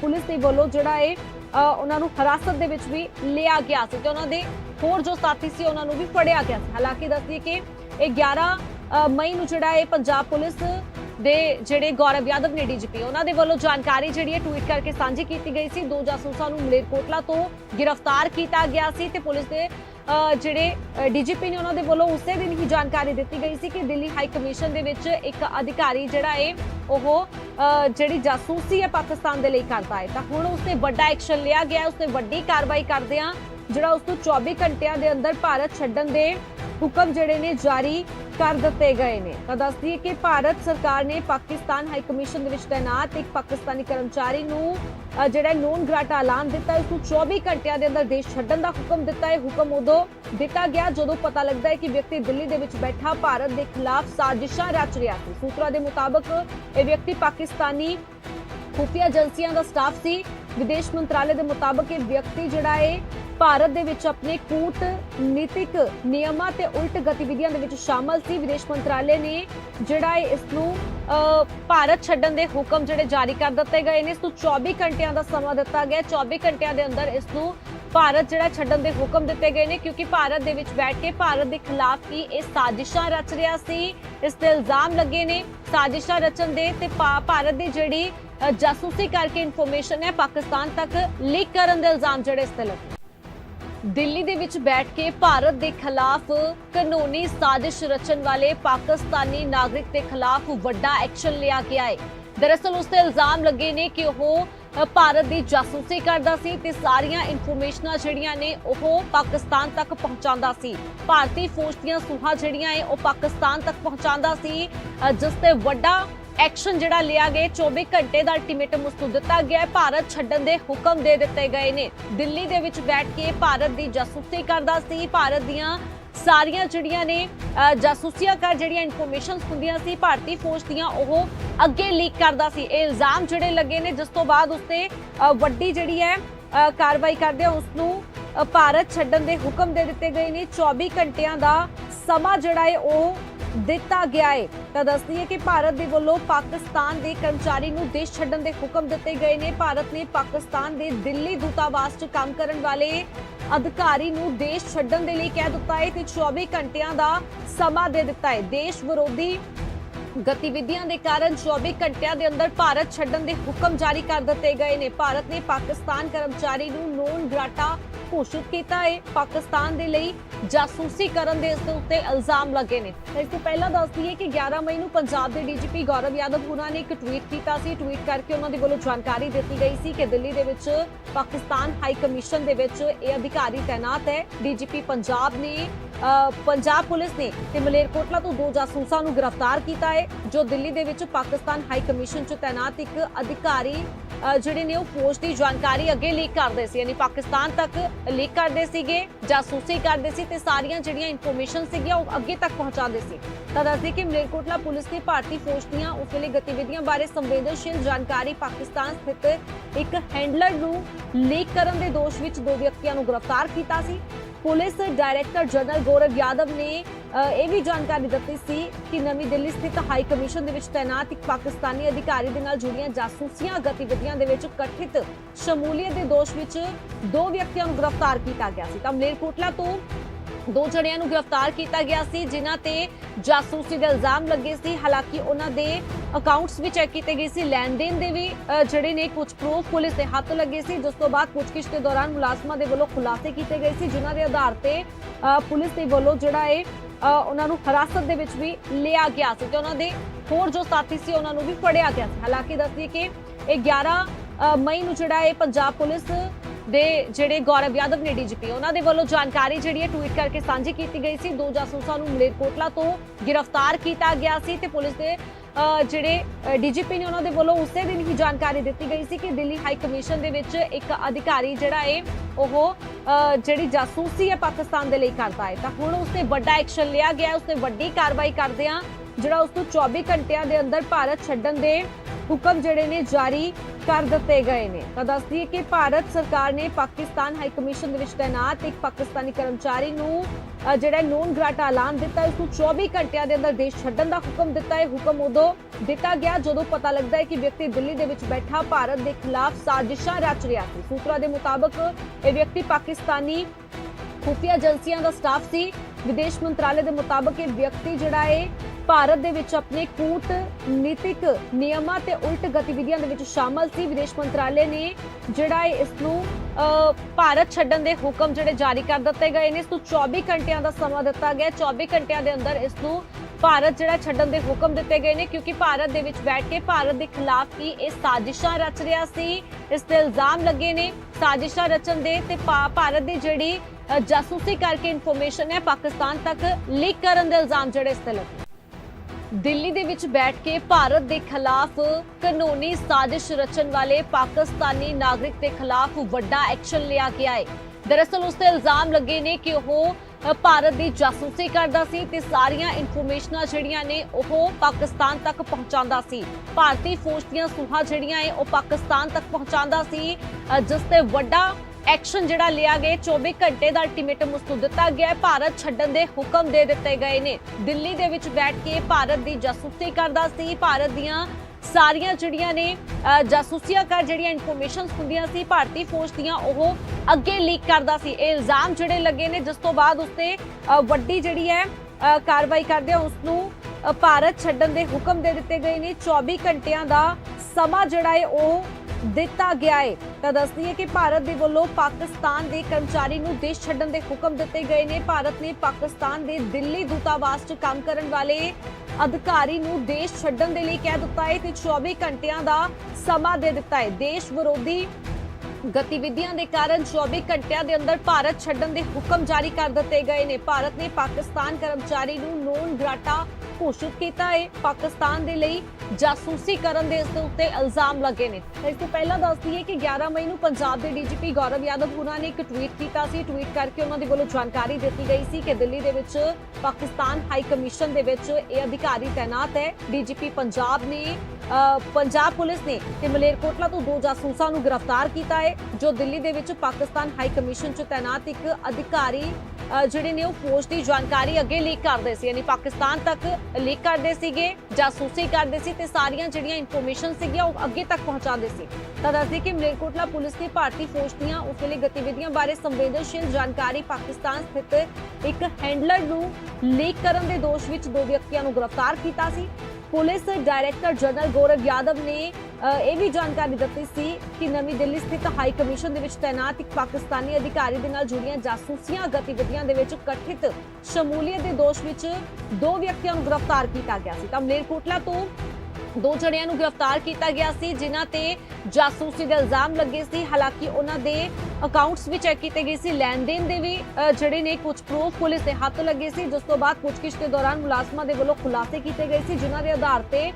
ਪੁਲਿਸ ਦੇ ਵੱਲੋਂ ਜਿਹੜਾ ਇਹ ਉਹਨਾਂ ਨੂੰ ਹਿਰਾਸਤ ਦੇ ਵਿੱਚ ਵੀ ਲਿਆ ਗਿਆ ਸੀ ਤੇ ਉਹਨਾਂ ਦੇ ਹੋਰ ਜੋ ਸਾਥੀ ਸੀ, ਉਹਨਾਂ ਨੂੰ ਵੀ ਫੜਿਆ ਗਿਆ ਸੀ। ਹਾਲਾਂਕਿ ਦੱਸਦੀ ਕਿ ਇਹ 11 ਮਈ ਨੂੰ ਜਿਹੜਾ ਇਹ ਪੰਜਾਬ ਪੁਲਿਸ ਦੇ ਜਿਹੜੇ ਗੌਰਵ ਯਾਦਵ ਨੇ ਡੀਜੀਪੀ ਉਹਨਾਂ ਦੇ ਵੱਲੋਂ ਜਾਣਕਾਰੀ ਜਿਹੜੀ ਹੈ ਟਵੀਟ ਕਰਕੇ ਸਾਂਝੀ ਕੀਤੀ ਗਈ ਸੀ। ਦੋ ਜਾਸੂਸਾਂ ਨੂੰ ਮਲੇਰਕੋਟਲਾ ਤੋਂ ਗ੍ਰਿਫਤਾਰ ਕੀਤਾ ਗਿਆ ਸੀ ਤੇ ਪੁਲਿਸ ਦੇ ਅ, ਜਿਹੜੇ ਡੀਜੀਪੀ ਨੇ ਉਹਨਾਂ ਦੇ ਵੱਲੋਂ ਉਸੇ ਦਿਨ ਹੀ ਜਾਣਕਾਰੀ ਦਿੱਤੀ ਗਈ ਸੀ ਕਿ ਦਿੱਲੀ ਹਾਈ ਕਮਿਸ਼ਨ ਦੇ ਵਿੱਚ ਇੱਕ ਅਧਿਕਾਰੀ ਜਿਹੜਾ ਹੈ ਉਹ ਜਿਹੜੀ ਜਾਸੂਸੀ ਹੈ ਪਾਕਿਸਤਾਨ ਦੇ ਲਈ ਕਰਦਾ ਹੈ ਤਾਂ ਹੁਣ ਉਸਨੇ ਵੱਡਾ ਐਕਸ਼ਨ ਲਿਆ ਗਿਆ ਉਸਨੇ ਵੱਡੀ ਕਾਰਵਾਈ ਕਰਦਿਆਂ ਜਿਹੜਾ ਉਸ ਨੂੰ 24 ਘੰਟਿਆਂ ਦੇ ਅੰਦਰ ਭਾਰਤ ਛੱਡਣ ਦੇ ਹੁਕਮ ਜਿਹੜੇ ਨੇ ਜਾਰੀ ਕਰ ਦਿੱਤੇ ਗਏ ਨੇ। ਤਾਂ ਦੱਸਦੀ ਦਈਏ ਕਿ ਭਾਰਤ ਸਰਕਾਰ ਨੇ ਪਾਕਿਸਤਾਨ ਹਾਈ ਕਮਿਸ਼ਨ ਦੇ ਵਿੱਚ ਤਾਇਨਾਤ ਇੱਕ ਪਾਕਿਸਤਾਨੀ ਕਰਮਚਾਰੀ ਨੂੰ ਜਿਹੜਾ ਨੋਨ ਗ੍ਰਾਟਾ ਐਲਾਨ ਦਿੱਤਾ ਹੈ, ਉਸ ਨੂੰ 24 ਘੰਟਿਆਂ ਦੇ ਅੰਦਰ ਦੇਸ਼ ਛੱਡਣ ਦਾ ਹੁਕਮ ਦਿੱਤਾ। ਹੈ ਹੁਕਮ ਉਦੋਂ ਦਿੱਤਾ ਗਿਆ ਜਦੋਂ ਪਤਾ ਲੱਗਦਾ ਹੈ ਕਿ ਵਿਅਕਤੀ ਦਿੱਲੀ ਦੇ ਵਿੱਚ ਬੈਠਾ ਭਾਰਤ ਦੇ ਖਿਲਾਫ ਸਾਜ਼ਿਸ਼ਾਂ ਰਚ ਰਿਹਾ ਸੀ। ਸੂਤਰਾਂ ਦੇ ਮੁਤਾਬਕ ਇਹ ਵਿਅਕਤੀ ਪਾਕਿਸਤਾਨੀ ਖੁਫੀਆ ਏਜੰਸੀਆਂ ਦਾ ਸਟਾਫ ਸੀ। ਵਿਦੇਸ਼ ਮੰਤਰਾਲੇ ਦੇ ਮੁਤਾਬਕ ਇਹ ਵਿਅਕਤੀ ਜਿਹੜਾ ਹੈ ਭਾਰਤ ਦੇ ਵਿੱਚ ਆਪਣੇ ਕੂਟ ਨੀਤਿਕ ਨਿਯਮਾਂ ਤੇ ਉਲਟ ਗਤੀਵਿਧੀਆਂ ਦੇ ਵਿੱਚ ਸ਼ਾਮਲ ਸੀ। ਵਿਦੇਸ਼ ਮੰਤਰਾਲੇ ਨੇ ਜਿਹੜਾ ਹੈ ਇਸ ਨੂੰ ਭਾਰਤ ਛੱਡਣ ਦੇ ਹੁਕਮ ਜਿਹੜੇ ਜਾਰੀ ਕਰ ਦਿੱਤੇ ਗਏ ਨੇ, ਇਸ ਨੂੰ 24 ਘੰਟਿਆਂ ਦਾ ਸਮਾਂ ਦਿੱਤਾ ਗਿਆ। ਹੈ। 24 ਘੰਟਿਆਂ ਦੇ ਅੰਦਰ ਇਸ ਨੂੰ ਭਾਰਤ ਜਿਹੜਾ ਛੱਡਣ ਦੇ ਹੁਕਮ ਦਿੱਤੇ ਗਏ ਨੇ, ਕਿਉਂਕਿ ਭਾਰਤ ਦੇ ਵਿੱਚ ਬੈਠ ਕੇ ਭਾਰਤ ਦੇ ਖਿਲਾਫ ਹੀ ਇਹ ਸਾਜ਼ਿਸ਼ਾਂ ਰਚ ਰਿਹਾ ਸੀ। ਇਸ ਤੇ ਇਲਜ਼ਾਮ ਲੱਗੇ ਨੇ ਸਾਜ਼ਿਸ਼ਾਂ ਰਚਣ ਦੇ ਤੇ ਭਾ- ਭਾਰਤ ਦੀ ਜਿਹੜੀ ਜਾਸੂਸੀ ਕਰਕੇ ਇਨਫੋਰਮੇਸ਼ਨ ਹੈ, ਪਾਕਿਸਤਾਨ ਤੱਕ ਲੀਕ ਕਰਨ ਦੇ ਇਲਜ਼ਾਮ ਜਿਹੜੇ ਇਸ ਤੇ ਲੱਗੇ। ਦਿੱਲੀ ਦੇ ਵਿੱਚ ਬੈਠ ਕੇ ਭਾਰਤ ਦੇ ਖਿਲਾਫ ਕਾਨੂੰਨੀ ਸਾਜ਼ਿਸ਼ ਰਚਣ ਵਾਲੇ ਪਾਕਿਸਤਾਨੀ ਨਾਗਰਿਕ ਦੇ ਖਿਲਾਫ ਵੱਡਾ ਐਕਸ਼ਨ ਲਿਆ ਗਿਆ ਹੈ। ਦਰਅਸਲ ਉਸ ਤੇ ਇਲਜ਼ਾਮ ਲੱਗੇ ਨੇ ਕਿ ਉਹ ਭਾਰਤ ਦੀ ਜਾਸੂਸੀ ਕਰਦਾ ਸੀ ਤੇ ਸਾਰੀਆਂ ਇਨਫੋਰਮੇਸ਼ਨਾਂ ਜਿਹੜੀਆਂ ਨੇ ਉਹ ਪਾਕਿਸਤਾਨ ਤੱਕ ਪਹੁੰਚਾਉਂਦਾ ਸੀ। ਭਾਰਤੀ ਫੌਜ ਦੀਆਂ ਸੂਹਾਂ ਜਿਹੜੀਆਂ ਹੈ ਉਹ ਪਾਕਿਸਤਾਨ ਤੱਕ ਪਹੁੰਚਾਉਂਦਾ ਸੀ ਜਿਸ ਤੇ ਵੱਡਾ ਐਕਸ਼ਨ ਜਿਹੜਾ ਲਿਆ ਗਿਆ 24 ਘੰਟੇ ਦਾ ਅਲਟੀਮੇਟਮ ਉਸ ਨੂੰ ਦਿੱਤਾ ਗਿਆ ਭਾਰਤ ਛੱਡਣ ਦੇ ਹੁਕਮ ਦੇ ਦਿੱਤੇ ਗਏ ਨੇ। ਦਿੱਲੀ ਦੇ ਵਿੱਚ ਬੈਠ ਕੇ ਭਾਰਤ ਦੀ ਜਾਸੂਸੀ ਕਰਦਾ ਸੀ। ਭਾਰਤ ਦੀਆਂ ਸਾਰੀਆਂ ਜਿਹੜੀਆਂ ਨੇ ਜਾਸੂਸੀਆਂ ਕਰ ਜਿਹੜੀਆਂ ਇਨਫੋਰਮੇਸ਼ਨਸ ਹੁੰਦੀਆਂ ਸੀ ਭਾਰਤੀ ਫੌਜ ਦੀਆਂ ਉਹ ਅੱਗੇ ਲੀਕ ਕਰਦਾ ਸੀ। ਇਹ ਇਲਜ਼ਾਮ ਜਿਹੜੇ ਲੱਗੇ ਨੇ ਜਿਸ ਤੋਂ ਬਾਅਦ ਉਸਤੇ ਅ, ਵੱਡੀ ਜਿਹੜੀ ਹੈ ਕਾਰਵਾਈ ਕਰਦੇ ਉਸ ਨੂੰ ਭਾਰਤ ਛੱਡਣ ਦੇ ਹੁਕਮ ਦੇ ਦਿੱਤੇ ਗਏ ਨੇ। 24 ਘੰਟਿਆਂ ਦਾ ਸਮਾਂ ਜਿਹੜਾ ਹੈ ਉਹ ਦਿੱਤਾ ਗਿਆ ਹੈ। ਤਾਂ ਦੱਸਦੀ ਹੈ ਕਿ ਭਾਰਤ ਦੇ ਵੱਲੋਂ ਪਾਕਿਸਤਾਨ ਦੇ ਕਰਮਚਾਰੀ ਨੂੰ ਦੇਸ਼ ਛੱਡਣ ਦੇ ਹੁਕਮ ਦਿੱਤੇ ਗਏ ਨੇ। ਭਾਰਤ ਨੇ ਪਾਕਿਸਤਾਨ ਦੇ ਦਿੱਲੀ ਦੂਤਾਵਾਸ 'ਚ ਕੰਮ ਕਰਨ ਵਾਲੇ ਅਧਿਕਾਰੀ ਨੂੰ ਦੇਸ਼ ਛੱਡਣ ਦੇ ਲਈ ਕਹਿ ਦਿੱਤਾ ਹੈ ਤੇ 24 ਘੰਟਿਆਂ ਦਾ ਸਮਾਂ ਦੇ ਦਿੱਤਾ ਹੈ। ਦੇਸ਼ ਵਿਰੋਧੀ ਗਤੀਵਿਧੀਆਂ ਦੇ ਕਾਰਨ 24 ਘੰਟਿਆਂ ਦੇ ਅੰਦਰ ਭਾਰਤ ਛੱਡਣ ਦੇ ਹੁਕਮ ਜਾਰੀ ਕਰ ਦਿੱਤੇ ਗਏ ਨੇ। ਭਾਰਤ ਨੇ ਪਾਕਿਸਤਾਨ ਕਰਮਚਾਰੀ ਨੂੰ ਨੋਨ ਗ੍ਰਾਟਾ ਘੋਸ਼ਿਤ ਕੀਤਾ ਹੈ। ਪਾਕਿਸਤਾਨ ਦੇ ਲਈ ਜਾਸੂਸੀ ਕਰਨ ਦੇ ਇਸ ਦੇ ਉੱਤੇ ਇਲਜ਼ਾਮ ਲੱਗੇ ਨੇ। ਇਸ ਤੋਂ ਪਹਿਲਾਂ ਦੱਸਦੀ ਹੈ ਕਿ 11 ਮਈ ਨੂੰ ਪੰਜਾਬ ਦੇ ਡੀਜੀਪੀ ਗੌਰਵ ਯਾਦਵ ਉਹਨਾਂ ਨੇ ਇੱਕ ਟਵੀਟ ਕੀਤਾ ਸੀ। ਟਵੀਟ ਕਰਕੇ ਉਹਨਾਂ ਦੇ ਵੱਲੋਂ ਜਾਣਕਾਰੀ ਦਿੱਤੀ ਗਈ ਸੀ ਕਿ ਦਿੱਲੀ ਦੇ ਵਿੱਚ ਪਾਕਿਸਤਾਨ ਹਾਈ ਕਮਿਸ਼ਨ ਦੇ ਵਿੱਚ ਇਹ ਅਧਿਕਾਰੀ ਤਾਇਨਾਤ ਹੈ। ਡੀਜੀਪੀ ਪੰਜਾਬ ਨੇ ਪੰਜਾਬ ਪੁਲਿਸ ਨੇ ਤੇ ਮਲੇਰਕੋਟਲਾ ਤੋਂ ਦੋ ਜਾਸੂਸਾਂ ਨੂੰ ਗ੍ਰਿਫਤਾਰ ਕੀਤਾ ਹੈ, ਜੋ ਦਿੱਲੀ ਦੇ ਵਿੱਚ ਪਾਕਿਸਤਾਨ ਹਾਈ ਕਮਿਸ਼ਨ 'ਚ ਤਾਇਨਾਤ ਇੱਕ ਅਧਿਕਾਰੀ ਜਿਹੜੇ ਨੇ ਉਹ ਫੌਜ ਦੀ ਜਾਣਕਾਰੀ ਅੱਗੇ ਲੀਕ ਕਰਦੇ ਸੀ। ਯਾਨੀ ਪਾਕਿਸਤਾਨ ਤੱਕ ਲੀਕ ਕਰਦੇ ਸੀਗੇ, ਜਾਸੂਸੀ ਕਰਦੇ ਸੀ ਤੇ ਸਾਰੀਆਂ ਜਿਹੜੀਆਂ ਇਨਫੋਰਮੇਸ਼ਨ ਸੀਗੀਆਂ ਉਹ ਅੱਗੇ ਤੱਕ ਪਹੁੰਚਾਉਂਦੇ ਸੀ। ਤਾਂ ਦੱਸਦੇ ਕਿ ਮਲੇਰਕੋਟਲਾ ਪੁਲਿਸ ਨੇ ਭਾਰਤੀ ਫੌਜ ਦੀਆਂ ਉਸ ਵੇਲੇ ਗਤੀਵਿਧੀਆਂ ਬਾਰੇ ਸੰਵੇਦਨਸ਼ੀਲ ਜਾਣਕਾਰੀ ਪਾਕਿਸਤਾਨ ਸਥਿਤ ਇੱਕ ਹੈਂਡਲਰ ਨੂੰ ਲੀਕ ਕਰਨ ਦੇ ਦੋਸ਼ ਵਿੱਚ ਦੋ ਵਿਅਕਤੀਆਂ ਨੂੰ ਗ੍ਰਿਫਤਾਰ ਕੀਤਾ ਸੀ। Police director general Gaurav Yadav ਨੇ ਇਹ ਵੀ ਜਾਣਕਾਰੀ ਦਿੱਤੀ ਸੀ ਕਿ ਨਵੀਂ ਦਿੱਲੀ ਸਥਿਤ ਹਾਈ ਕਮਿਸ਼ਨ ਦੇ ਵਿੱਚ ਤਾਇਨਾਤ ਇੱਕ ਪਾਕਿਸਤਾਨੀ ਅਧਿਕਾਰੀ ਦੇ ਨਾਲ ਜੁੜੀਆਂ ਜਾਸੂਸੀਆਂ ਗਤੀਵਿਧੀਆਂ ਦੇ ਵਿੱਚ ਕਥਿਤ ਸ਼ਮੂਲੀਅਤ ਦੇ ਦੋਸ਼ ਵਿੱਚ ਦੋ ਵਿਅਕਤੀਆਂ ਨੂੰ ਗ੍ਰਿਫਤਾਰ ਕੀਤਾ ਗਿਆ ਸੀ। ਤਾਂ ਮਲੇਰਕੋਟਲਾ ਤੋਂ ਦੋ ਜਣਿਆਂ ਨੂੰ ਗ੍ਰਿਫਤਾਰ ਕੀਤਾ ਗਿਆ ਸੀ ਜਿਨ੍ਹਾਂ ਤੇ ਜਾਸੂਸੀ ਦੇ ਇਲਜ਼ਾਮ ਲੱਗੇ ਸੀ। ਹਾਲਾਂਕਿ ਉਹਨਾਂ ਦੇ ਅਕਾਊਂਟਸ ਵੀ ਚੈੱਕ ਕੀਤੇ ਗਏ ਸੀ। ਲੈਣ ਦੇਣ ਦੇ ਵੀ ਅ, ਜਿਹੜੇ ਨੇ ਕੁਝ ਪ੍ਰੂਫ ਪੁਲਿਸ ਦੇ ਹੱਥ ਲੱਗੇ ਸੀ। ਜਿਸ ਤੋਂ ਬਾਅਦ ਪੁੱਛਗਿੱਛ ਦੇ ਦੌਰਾਨ ਮੁਲਾਜ਼ਮਾਂ ਦੇ ਵੱਲੋਂ ਖੁਲਾਸੇ ਕੀਤੇ ਗਏ ਸੀ ਜਿਨ੍ਹਾਂ ਦੇ ਆਧਾਰ ਤੇ ਅ, ਪੁਲਿਸ ਦੇ ਵੱਲੋਂ ਜਿਹੜਾ ਹੈ ਉਹਨਾਂ ਨੂੰ ਹਿਰਾਸਤ ਦੇ ਵਿੱਚ ਵੀ ਲਿਆ ਗਿਆ ਸੀ ਤੇ ਉਹਨਾਂ ਦੇ ਹੋਰ ਜੋ ਸਾਥੀ ਸੀ, ਉਹਨਾਂ ਨੂੰ ਵੀ ਫੜਿਆ ਗਿਆ ਸੀ। ਹਾਲਾਂਕਿ ਦੱਸਦੀ ਕਿ ਇਹ 11 ਮਈ ਨੂੰ ਜਿਹੜਾ ਇਹ ਪੰਜਾਬ ਪੁਲਿਸ ਦੇ ਜਿਹੜੇ ਗੌਰਵ ਯਾਦਵ ਨੇ ਡੀਜੀਪੀ, ਉਹਨਾਂ ਦੇ ਵੱਲੋਂ ਜਾਣਕਾਰੀ ਜਿਹੜੀ ਹੈ ਟਵੀਟ ਕਰਕੇ ਸਾਂਝੀ ਕੀਤੀ ਗਈ ਸੀ। ਦੋ ਜਾਸੂਸਾਂ ਨੂੰ ਮਲੇਰਕੋਟਲਾ ਤੋਂ ਗ੍ਰਿਫਤਾਰ ਕੀਤਾ ਗਿਆ ਸੀ ਤੇ ਪੁਲਿਸ ਦੇ ਜਿਹੜੇ ਡੀਜੀਪੀ ਨੇ ਉਹਨਾਂ ਦੇ ਵੱਲੋਂ ਉਸੇ ਦਿਨ ਹੀ ਜਾਣਕਾਰੀ ਦਿੱਤੀ ਗਈ ਸੀ ਕਿ ਦਿੱਲੀ ਹਾਈ ਕਮਿਸ਼ਨ ਦੇ ਵਿੱਚ ਇੱਕ ਅਧਿਕਾਰੀ ਜਿਹੜਾ ਹੈ ਉਹ ਜਿਹੜੀ ਜਾਸੂਸੀ ਹੈ ਪਾਕਿਸਤਾਨ ਦੇ ਲਈ ਕਰਦਾ ਹੈ ਤਾਂ ਹੁਣ ਉਸ ਤੇ ਵੱਡਾ ਐਕਸ਼ਨ ਲਿਆ ਗਿਆ ਉਸ ਤੇ ਵੱਡੀ ਕਾਰਵਾਈ ਕਰਦੇ ਆ। ਜਿਹੜਾ ਉਸ ਨੂੰ 24 ਘੰਟਿਆਂ ਦੇ ਅੰਦਰ ਭਾਰਤ ਛੱਡਣ ਦੇ ਹੁਕਮ ਜਿਹੜੇ ਨੇ ਜਾਰੀ ਕਰ ਦਿੱਤੇ ਗਏ ਨੇ। ਤਾਂ ਦੱਸਦੀ ਦਈਏ ਕਿ ਭਾਰਤ ਸਰਕਾਰ ਨੇ ਪਾਕਿਸਤਾਨ ਹਾਈ ਕਮਿਸ਼ਨ ਦੇ ਵਿੱਚ ਤਾਇਨਾਤ ਇੱਕ ਪਾਕਿਸਤਾਨੀ ਕਰਮਚਾਰੀ ਨੂੰ ਜਿਹੜਾ ਨੋਨ ਗ੍ਰਾਟਾ ਐਲਾਨ ਦਿੱਤਾ ਉਸ ਨੂੰ 24 ਘੰਟਿਆਂ ਦੇ ਅੰਦਰ ਦੇਸ਼ ਛੱਡਣ ਦਾ ਹੁਕਮ ਦਿੱਤਾ ਹੈ। ਹੁਕਮ ਉਦੋਂ ਦਿੱਤਾ ਗਿਆ ਜਦੋਂ ਪਤਾ ਲੱਗਦਾ ਹੈ ਕਿ ਵਿਅਕਤੀ ਦਿੱਲੀ ਦੇ ਵਿੱਚ ਬੈਠਾ ਭਾਰਤ ਦੇ ਖਿਲਾਫ ਸਾਜ਼ਿਸ਼ਾਂ ਰਚ ਰਿਹਾ ਸੀ। ਸੂਤਰਾਂ ਦੇ ਮੁਤਾਬਕ ਇਹ ਵਿਅਕਤੀ ਪਾਕਿਸਤਾਨੀ ਖੁਫੀਆ ਏਜੰਸੀਆਂ ਦਾ ਸਟਾਫ ਸੀ। ਵਿਦੇਸ਼ ਮੰਤਰਾਲੇ ਦੇ ਮੁਤਾਬਕ ਇਹ ਵਿਅਕਤੀ ਜਿਹੜਾ ਹੈ ਭਾਰਤ ਦੇ ਵਿੱਚ ਆਪਣੇ ਕੂਟ ਨੀਤਿਕ ਨਿਯਮਾਂ ਤੇ ਉਲਟ ਗਤੀਵਿਧੀਆਂ ਦੇ ਵਿੱਚ ਸ਼ਾਮਲ ਸੀ। ਵਿਦੇਸ਼ ਮੰਤਰਾਲੇ ਨੇ ਜਿਹੜਾ ਹੈ ਇਸ ਨੂੰ ਭਾਰਤ ਛੱਡਣ ਦੇ ਹੁਕਮ ਜਿਹੜੇ ਜਾਰੀ ਕਰ ਦਿੱਤੇ ਗਏ ਨੇ, ਇਸ ਨੂੰ 24 ਘੰਟਿਆਂ ਦਾ ਸਮਾਂ ਦਿੱਤਾ ਗਿਆ। 24 ਘੰਟਿਆਂ ਦੇ ਅੰਦਰ ਇਸ ਨੂੰ ਭਾਰਤ ਜਿਹੜਾ ਛੱਡਣ ਦੇ ਹੁਕਮ ਦਿੱਤੇ ਗਏ ਨੇ, ਕਿਉਂਕਿ ਭਾਰਤ ਦੇ ਵਿੱਚ ਬੈਠ ਕੇ ਭਾਰਤ ਦੇ ਖਿਲਾਫ ਹੀ ਇਹ ਸਾਜ਼ਿਸ਼ਾਂ ਰਚ ਰਿਹਾ ਸੀ। ਇਸ ਤੇ ਇਲਜ਼ਾਮ ਲੱਗੇ ਨੇ ਸਾਜ਼ਿਸ਼ਾਂ ਰਚਣ ਦੇ ਤੇ ਭਾ- ਭਾਰਤ ਦੀ ਜਿਹੜੀ ਜਾਸੂਸੀ ਕਰਕੇ ਇਨਫੋਰਮੇਸ਼ਨ ਹੈ, ਪਾਕਿਸਤਾਨ ਤੱਕ ਲੀਕ ਕਰਨ ਦੇ ਇਲਜ਼ਾਮ ਜਿਹੜੇ ਇਸ ਤੇ ਲੱਗੇ। ਦਿੱਲੀ ਦੇ ਵਿੱਚ ਬੈਠ ਕੇ ਭਾਰਤ ਦੇ ਖਿਲਾਫ ਕਾਨੂੰਨੀ ਸਾਜ਼ਿਸ਼ ਰਚਣ ਵਾਲੇ ਪਾਕਿਸਤਾਨੀ ਨਾਗਰਿਕ ਦੇ ਖਿਲਾਫ ਵੱਡਾ ਐਕਸ਼ਨ ਲਿਆ ਗਿਆ ਹੈ। ਦਰਅਸਲ ਉਸ ਤੇ ਇਲਜ਼ਾਮ ਲੱਗੇ ਨੇ ਕਿ ਉਹ ਭਾਰਤ ਦੀ ਜਾਸੂਸੀ ਕਰਦਾ ਸੀ ਤੇ ਸਾਰੀਆਂ ਇਨਫੋਰਮੇਸ਼ਨਾਂ ਜਿਹੜੀਆਂ ਨੇ ਉਹ ਪਾਕਿਸਤਾਨ ਤੱਕ ਪਹੁੰਚਾਉਂਦਾ ਸੀ। ਭਾਰਤੀ ਫੌਜ ਦੀਆਂ ਸੂਹਾਂ ਜਿਹੜੀਆਂ ਹੈ, ਉਹ ਪਾਕਿਸਤਾਨ ਤੱਕ ਪਹੁੰਚਾਉਂਦਾ ਸੀ ਜਿਸ ਤੇ ਵੱਡਾ ਐਕਸ਼ਨ ਜਿਹੜਾ ਲਿਆ ਗਿਆ 24 ਘੰਟੇ ਦਾ ਅਲਟੀਮੇਟਮ ਉਸ ਨੂੰ ਦਿੱਤਾ ਗਿਆ ਭਾਰਤ ਛੱਡਣ ਦੇ ਹੁਕਮ ਦੇ ਦਿੱਤੇ ਗਏ ਨੇ। ਦਿੱਲੀ ਦੇ ਵਿੱਚ ਬੈਠ ਕੇ ਭਾਰਤ ਦੀ ਜਾਸੂਸੀ ਕਰਦਾ ਸੀ। ਭਾਰਤ ਦੀਆਂ ਸਾਰੀਆਂ ਜਿਹੜੀਆਂ ਨੇ ਜਾਸੂਸੀਆਂ ਕਰ ਜਿਹੜੀਆਂ ਇਨਫੋਰਮੇਸ਼ਨਸ ਹੁੰਦੀਆਂ ਸੀ, ਭਾਰਤੀ ਫੌਜ ਦੀਆਂ, ਉਹ ਅੱਗੇ ਲੀਕ ਕਰਦਾ ਸੀ। ਇਹ ਇਲਜ਼ਾਮ ਜਿਹੜੇ ਲੱਗੇ ਨੇ, ਜਿਸ ਤੋਂ ਬਾਅਦ ਉਸ ਵੱਡੀ ਜਿਹੜੀ ਹੈ ਕਾਰਵਾਈ ਕਰਦੇ ਉਸ ਨੂੰ ਭਾਰਤ ਛੱਡਣ ਦੇ ਹੁਕਮ ਦੇ ਦਿੱਤੇ ਗਏ ਨੇ। 24 ਘੰਟਿਆਂ ਦਾ ਸਮਾਂ ਜਿਹੜਾ ਹੈ, ਉਹ ਦਿੱਤਾ ਗਿਆ ਹੈ। ਤਾਂ ਦੱਸਦੀ ਹੈ ਕਿ ਭਾਰਤ ਦੇ ਵੱਲੋਂ ਪਾਕਿਸਤਾਨ ਦੇ ਕਰਮਚਾਰੀ ਨੂੰ ਦੇਸ਼ ਛੱਡਣ ਦੇ ਹੁਕਮ ਦਿੱਤੇ ਗਏ ਨੇ। ਭਾਰਤ ਨੇ ਪਾਕਿਸਤਾਨ ਦੇ ਦਿੱਲੀ ਦੂਤਾਵਾਸ 'ਚ ਕੰਮ ਕਰਨ ਵਾਲੇ ਅਧਿਕਾਰੀ ਨੂੰ ਦੇਸ਼ ਛੱਡਣ ਦੇ ਲਈ ਕਹਿ ਦਿੱਤਾ ਹੈ ਤੇ 24 ਘੰਟਿਆਂ ਦਾ ਸਮਾਂ ਦੇ ਦਿੱਤਾ ਹੈ। ਦੇਸ਼ ਵਿਰੋਧੀ ਗਤੀਵਿਧੀਆਂ ਦੇ ਕਾਰਨ 24 ਘੰਟਿਆਂ ਦੇ ਅੰਦਰ ਭਾਰਤ ਛੱਡਣ ਦੇ ਹੁਕਮ ਜਾਰੀ ਕਰ ਦਿੱਤੇ ਗਏ ਨੇ। ਭਾਰਤ ਨੇ ਪਾਕਿਸਤਾਨ ਕਰਮਚਾਰੀ ਨੂੰ ਨੋਨ ਗ੍ਰਾਟਾ ਘੋਸ਼ਿਤ ਕੀਤਾ ਹੈ। ਪਾਕਿਸਤਾਨ ਦੇ ਲਈ ਜਾਸੂਸੀ ਕਰਨ ਦੇ ਇਸ ਦੇ ਉੱਤੇ ਇਲਜ਼ਾਮ ਲੱਗੇ ਨੇ। ਇਸ ਤੋਂ ਪਹਿਲਾਂ ਦੱਸਦੀ ਹੈ ਕਿ 11 ਮਈ ਨੂੰ ਪੰਜਾਬ ਦੇ ਡੀਜੀਪੀ ਗੌਰਵ ਯਾਦਵ ਉਹਨਾਂ ਨੇ ਇੱਕ ਟਵੀਟ ਕੀਤਾ ਸੀ। ਟਵੀਟ ਕਰਕੇ ਉਹਨਾਂ ਦੇ ਵੱਲੋਂ ਜਾਣਕਾਰੀ ਦਿੱਤੀ ਗਈ ਸੀ ਕਿ ਦਿੱਲੀ ਦੇ ਵਿੱਚ ਪਾਕਿਸਤਾਨ ਹਾਈ ਕਮਿਸ਼ਨ ਦੇ ਵਿੱਚ ਇਹ ਅਧਿਕਾਰੀ ਤਾਇਨਾਤ ਹੈ। ਡੀਜੀਪੀ ਪੰਜਾਬ ਨੇ ਪੰਜਾਬ ਪੁਲਿਸ ਨੇ ਤੇ ਮਲੇਰਕੋਟਲਾ ਤੋਂ ਦੋ ਜਾਸੂਸਾਂ ਨੂੰ ਗ੍ਰਿਫਤਾਰ ਕੀਤਾ ਹੈ, ਜੋ ਦਿੱਲੀ ਦੇ ਵਿੱਚ ਪਾਕਿਸਤਾਨ ਹਾਈ ਕਮਿਸ਼ਨ 'ਚ ਤਾਇਨਾਤ ਇੱਕ ਅਧਿਕਾਰੀ ਜਿਹੜੇ ਨੇ ਉਹ ਫੌਜ ਦੀ ਜਾਣਕਾਰੀ ਅੱਗੇ ਲੀਕ ਕਰਦੇ ਸੀ, ਯਾਨੀ ਪਾਕਿਸਤਾਨ ਤੱਕ ਲੀਕ ਕਰਦੇ ਸੀਗੇ, ਜਾਸੂਸੀ ਕਰਦੇ ਸੀ ਤੇ ਸਾਰੀਆਂ ਜਿਹੜੀਆਂ ਇਨਫੋਰਮੇਸ਼ਨ ਸੀਗੀਆਂ ਉਹ ਅੱਗੇ ਤੱਕ ਪਹੁੰਚਾਉਂਦੇ ਸੀ। ਤਾਂ ਦੱਸਦੀ ਕਿ ਮਲੇਰਕੋਟਲਾ ਪੁਲਿਸ ਨੇ ਭਾਰਤੀ ਫੌਜ ਦੀਆਂ ਉਸ ਵੇਲੇ ਗਤੀਵਿਧੀਆਂ ਬਾਰੇ ਸੰਵੇਦਨਸ਼ੀਲ ਜਾਣਕਾਰੀ ਪਾਕਿਸਤਾਨ ਸਥਿਤ ਇੱਕ ਹੈਂਡਲਰ ਨੂੰ ਲੀਕ ਕਰਨ ਦੇ ਦੋਸ਼ ਵਿੱਚ ਦੋ ਵਿਅਕਤੀਆਂ ਨੂੰ ਗ੍ਰਿਫਤਾਰ ਕੀਤਾ ਸੀ। Police director general Gaurav Yadav ਨੇ ਇਹ ਵੀ ਜਾਣਕਾਰੀ ਦਿੱਤੀ ਸੀ ਕਿ ਨਵੀਂ ਦਿੱਲੀ ਸਥਿਤ ਹਾਈ ਕਮਿਸ਼ਨ ਦੇ ਵਿੱਚ ਤਾਇਨਾਤ ਇੱਕ ਪਾਕਿਸਤਾਨੀ ਅਧਿਕਾਰੀ ਦੇ ਨਾਲ ਜੁੜੀਆਂ ਜਾਸੂਸੀਆਂ ਗਤੀਵਿਧੀਆਂ ਦੇ ਵਿੱਚ ਕਥਿਤ ਸ਼ਮੂਲੀਅਤ ਦੇ ਦੋਸ਼ ਵਿੱਚ ਦੋ ਵਿਅਕਤੀਆਂ ਨੂੰ ਗ੍ਰਿਫਤਾਰ ਕੀਤਾ ਗਿਆ ਸੀ। ਤਾਂ ਮਲੇਰਕੋਟਲਾ ਤੋਂ ਦੋ ਜਣਿਆਂ ਨੂੰ ਗ੍ਰਿਫਤਾਰ ਕੀਤਾ ਗਿਆ ਸੀ, ਜਿਨ੍ਹਾਂ ਤੇ ਜਾਸੂਸੀ ਦੇ ਇਲਜ਼ਾਮ ਲੱਗੇ ਸੀ। ਹਾਲਾਂਕਿ ਉਹਨਾਂ ਦੇ ਅਕਾਊਂਟਸ ਵੀ ਚੈੱਕ ਕੀਤੇ ਗਏ ਸੀ। ਲੈਣ ਦੇਣ ਦੇ ਵੀ ਜਿਹੜੇ ਨੇ ਕੁਝ ਪ੍ਰੂਫ ਪੁਲਿਸ ਦੇ ਹੱਥ ਲੱਗੇ ਸੀ। ਜਿਸ ਤੋਂ ਬਾਅਦ ਪੁੱਛਗਿੱਛ ਦੇ ਦੌਰਾਨ ਮੁਲਾਜ਼ਮਾਂ ਦੇ ਵੱਲੋਂ ਖੁਲਾਸੇ ਕੀਤੇ ਗਏ ਸੀ, ਜਿਨ੍ਹਾਂ ਦੇ ਆਧਾਰ ਤੇ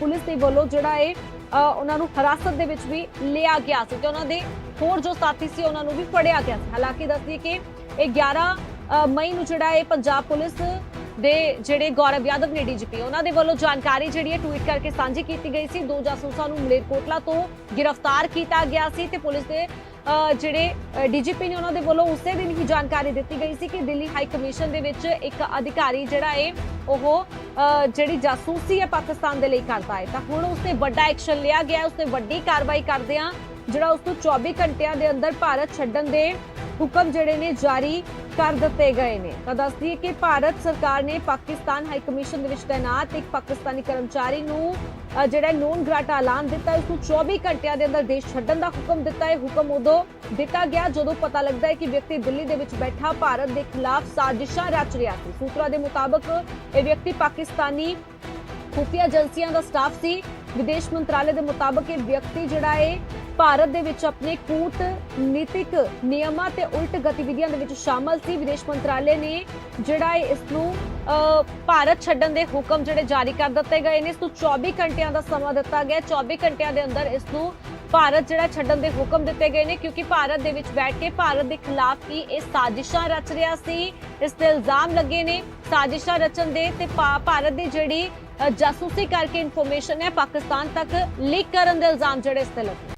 ਪੁਲਿਸ ਦੇ ਵੱਲੋਂ ਜਿਹੜਾ ਹੈ ਉਹਨਾਂ ਨੂੰ ਹਿਰਾਸਤ ਦੇ ਵਿੱਚ ਵੀ ਲਿਆ ਗਿਆ ਸੀ ਤੇ ਉਹਨਾਂ ਦੇ ਹੋਰ ਜੋ ਸਾਥੀ ਸੀ, ਉਹਨਾਂ ਨੂੰ ਵੀ ਫੜਿਆ ਗਿਆ ਸੀ। ਹਾਲਾਂਕਿ ਦੱਸਦੀ ਕਿ ਇਹ 11 ਮਈ ਨੂੰ ਜਿਹੜਾ ਹੈ ਪੰਜਾਬ ਪੁਲਿਸ ਦੇ ਜਿਹੜੇ ਗੌਰਵ ਯਾਦਵ ਨੇ ਡੀਜੀਪੀ ਉਹਨਾਂ ਦੇ ਵੱਲੋਂ ਜਾਣਕਾਰੀ ਜਿਹੜੀ ਹੈ ਟਵੀਟ ਕਰਕੇ ਸਾਂਝੀ ਕੀਤੀ ਗਈ ਸੀ। ਦੋ ਜਾਸੂਸਾਂ ਨੂੰ ਮਲੇਰਕੋਟਲਾ ਤੋਂ ਗ੍ਰਿਫਤਾਰ ਕੀਤਾ ਗਿਆ ਸੀ ਤੇ ਪੁਲਿਸ ਦੇ ਅ, ਜਿਹੜੇ ਡੀਜੀਪੀ ਨੇ ਉਹਨਾਂ ਦੇ ਵੱਲੋਂ ਉਸੇ ਦਿਨ ਹੀ ਜਾਣਕਾਰੀ ਦਿੱਤੀ ਗਈ ਸੀ ਕਿ ਦਿੱਲੀ ਹਾਈ ਕਮਿਸ਼ਨ ਦੇ ਵਿੱਚ ਇੱਕ ਅਧਿਕਾਰੀ ਜਿਹੜਾ ਹੈ ਉਹ ਜਿਹੜੀ ਜਾਸੂਸੀ ਹੈ ਪਾਕਿਸਤਾਨ ਦੇ ਲਈ ਕਰਦਾ ਹੈ ਤਾਂ ਹੁਣ ਉਸ ਤੇ ਵੱਡਾ ਐਕਸ਼ਨ ਲਿਆ ਗਿਆ ਹੈ, ਉਸ ਤੇ ਵੱਡੀ ਕਾਰਵਾਈ ਕਰਦਿਆਂ ਜਿਹੜਾ ਉਸ ਨੂੰ 24 ਘੰਟਿਆਂ ਦੇ ਅੰਦਰ ਭਾਰਤ ਛੱਡਣ ਦੇ ਹੁਕਮ ਜਿਹੜੇ ਨੇ ਜਾਰੀ ਕਰ ਦਿੱਤੇ ਗਏ ਨੇ। ਤਾਂ ਦੱਸ ਦਈਏ ਕਿ ਭਾਰਤ ਸਰਕਾਰ ਨੇ ਪਾਕਿਸਤਾਨ ਹਾਈ ਕਮਿਸ਼ਨ ਦੇ ਵਿੱਚ ਤਾਇਨਾਤ ਇੱਕ ਪਾਕਿਸਤਾਨੀ ਕਰਮਚਾਰੀ ਨੂੰ ਜਿਹੜਾ ਨੋਨ ਗ੍ਰਾਟਾ ਐਲਾਨ ਦਿੱਤਾ ਹੈ, ਨੂੰ 24 ਘੰਟਿਆਂ ਦੇ ਅੰਦਰ ਦੇਸ਼ ਛੱਡਣ ਦਾ ਹੁਕਮ ਦਿੱਤਾ। ਹੈ ਹੁਕਮ ਉਦੋਂ ਦਿੱਤਾ ਗਿਆ ਜਦੋਂ ਪਤਾ ਲੱਗਦਾ ਹੈ ਕਿ ਵਿਅਕਤੀ ਦਿੱਲੀ ਦੇ ਵਿੱਚ ਬੈਠਾ ਭਾਰਤ ਦੇ ਖਿਲਾਫ ਸਾਜ਼ਿਸ਼ਾਂ ਰਚ ਰਿਹਾ ਸੀ। ਸੂਤਰਾਂ ਦੇ ਮੁਤਾਬਕ ਇਹ ਵਿਅਕਤੀ ਪਾਕਿਸਤਾਨੀ ਖੁਫੀਆ ਏਜੰਸੀਆਂ ਦਾ ਸਟਾਫ ਸੀ। ਵਿਦੇਸ਼ ਮੰਤਰਾਲੇ ਦੇ ਮੁਤਾਬਕ ਇਹ ਵਿਅਕਤੀ ਜਿਹੜਾ ਹੈ ਭਾਰਤ ਦੇ ਵਿੱਚ ਆਪਣੇ ਕੂਟ ਨੀਤਿਕ ਨਿਯਮਾਂ ਤੇ ਉਲਟ ਗਤੀਵਿਧੀਆਂ ਦੇ ਵਿੱਚ ਸ਼ਾਮਲ ਸੀ। ਵਿਦੇਸ਼ ਮੰਤਰਾਲੇ ਨੇ ਜਿਹੜਾ ਹੈ ਇਸ ਨੂੰ ਭਾਰਤ ਛੱਡਣ ਦੇ ਹੁਕਮ ਜਿਹੜੇ ਜਾਰੀ ਕਰ ਦਿੱਤੇ ਗਏ ਨੇ, ਇਸ ਨੂੰ 24 ਘੰਟਿਆਂ ਦਾ ਸਮਾਂ ਦਿੱਤਾ ਗਿਆ। 24 ਘੰਟਿਆਂ ਦੇ ਅੰਦਰ ਇਸ ਨੂੰ ਭਾਰਤ ਜਿਹੜਾ ਛੱਡਣ ਦੇ ਹੁਕਮ ਦਿੱਤੇ ਗਏ ਨੇ, ਕਿਉਂਕਿ ਭਾਰਤ ਦੇ ਵਿੱਚ ਬੈਠ ਕੇ ਭਾਰਤ ਦੇ ਖਿਲਾਫ ਹੀ ਇਹ ਸਾਜ਼ਿਸ਼ਾਂ ਰਚ ਰਿਹਾ ਸੀ। ਇਸ ਤੇ ਇਲਜ਼ਾਮ ਲੱਗੇ ਨੇ ਸਾਜ਼ਿਸ਼ਾਂ ਰਚਣ ਦੇ ਤੇ ਭਾ- ਭਾਰਤ ਦੀ ਜਿਹੜੀ ਜਾਸੂਸੀ ਕਰਕੇ ਇਨਫੋਰਮੇਸ਼ਨ ਹੈ, ਪਾਕਿਸਤਾਨ ਤੱਕ ਲੀਕ ਕਰਨ ਦੇ ਇਲਜ਼ਾਮ ਜਿਹੜੇ ਇਸ ਤੇ ਲੱਗੇ।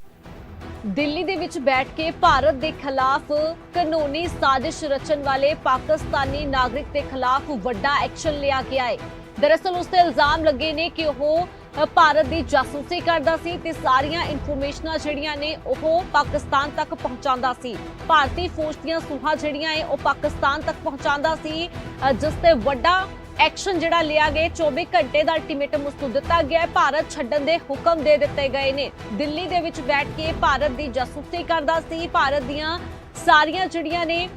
ਦਿੱਲੀ ਦੇ ਵਿੱਚ ਬੈਠ ਕੇ ਭਾਰਤ ਦੇ ਖਿਲਾਫ ਕਾਨੂੰਨੀ ਸਾਜ਼ਿਸ਼ ਰਚਣ ਵਾਲੇ ਪਾਕਿਸਤਾਨੀ ਨਾਗਰਿਕ ਦੇ ਖਿਲਾਫ ਵੱਡਾ ਐਕਸ਼ਨ ਲਿਆ ਗਿਆ ਹੈ। ਦਰਅਸਲ ਉਸ ਤੇ ਇਲਜ਼ਾਮ ਲੱਗੇ ਨੇ ਕਿ ਉਹ ਭਾਰਤ ਦੀ ਜਾਸੂਸੀ ਕਰਦਾ ਸੀ ਤੇ ਸਾਰੀਆਂ ਇਨਫੋਰਮੇਸ਼ਨਾਂ ਜਿਹੜੀਆਂ ਨੇ ਉਹ ਪਾਕਿਸਤਾਨ ਤੱਕ ਪਹੁੰਚਾਉਂਦਾ ਸੀ। ਭਾਰਤੀ ਫੌਜ ਦੀਆਂ ਸੂਹਾਂ ਜਿਹੜੀਆਂ ਹੈ, ਉਹ ਪਾਕਿਸਤਾਨ ਤੱਕ ਪਹੁੰਚਾਉਂਦਾ ਸੀ ਜਿਸ ਤੇ ਵੱਡਾ ਐਕਸ਼ਨ ਜਿਹੜਾ ਲਿਆ ਗਿਆ 24 ਘੰਟੇ ਦਾ ਅਲਟੀਮੇਟਮ ਉਸ ਨੂੰ ਦਿੱਤਾ ਗਿਆ ਹੈ। ਭਾਰਤ ਛੱਡਣ ਦੇ ਹੁਕਮ ਦੇ ਦਿੱਤੇ ਗਏ ਨੇ। ਦਿੱਲੀ ਦੇ ਵਿੱਚ ਬੈਠ ਕੇ ਭਾਰਤ ਦੀ ਜਾਸੂਸੀ ਕਰਦਾ ਸੀ। ਭਾਰਤ ਦੀਆਂ ਸਾਰੀਆਂ ਜਿਹੜੀਆਂ ਨੇ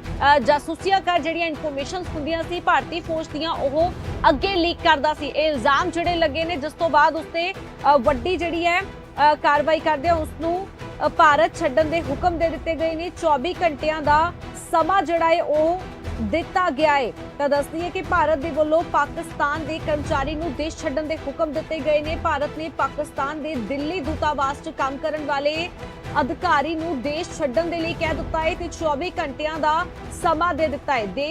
ਜਾਸੂਸੀਆਂ ਕਰ ਜਿਹੜੀਆਂ ਇਨਫੋਰਮੇਸ਼ਨਸ ਹੁੰਦੀਆਂ ਸੀ, ਭਾਰਤੀ ਫੌਜ ਦੀਆਂ, ਉਹ ਅੱਗੇ ਲੀਕ ਕਰਦਾ ਸੀ। ਇਹ ਇਲਜ਼ਾਮ ਜਿਹੜੇ ਲੱਗੇ ਨੇ, ਜਿਸ ਤੋਂ ਬਾਅਦ ਉਸ ਵੱਡੀ ਜਿਹੜੀ ਹੈ ਕਾਰਵਾਈ ਕਰਦੇ ਆ ਉਸ ਨੂੰ ਭਾਰਤ ਛੱਡਣ ਦੇ ਹੁਕਮ ਦੇ ਦਿੱਤੇ ਗਏ ਨੇ। 24 ਘੰਟਿਆਂ ਦਾ ਸਮਾਂ ਜਿਹੜਾ ਹੈ, ਉਹ ਦਿੱਤਾ ਗਿਆ ਹੈ ਤਾਂ ਦੱਸਦੀ ਹੈ ਕਿ ਭਾਰਤ ਦੇ ਵੱਲੋਂ ਪਾਕਿਸਤਾਨ ਦੇ ਕਰਮਚਾਰੀ ਨੂੰ ਦੇਸ਼ ਛੱਡਣ ਦੇ ਹੁਕਮ ਦਿੱਤੇ ਗਏ ਨੇ। ਭਾਰਤ ਨੇ ਪਾਕਿਸਤਾਨ ਦੇ ਦਿੱਲੀ ਦੂਤਾਵਾਸ 'ਚ ਕੰਮ ਕਰਨ ਵਾਲੇ ਅਧਿਕਾਰੀ ਨੂੰ ਦੇਸ਼ ਛੱਡਣ ਦੇ ਲਈ ਕਹਿ ਦਿੱਤਾ ਹੈ ਤੇ 24 ਘੰਟਿਆਂ ਦਾ ਸਮਾਂ ਦੇ ਦਿੱਤਾ ਹੈ ਦੇ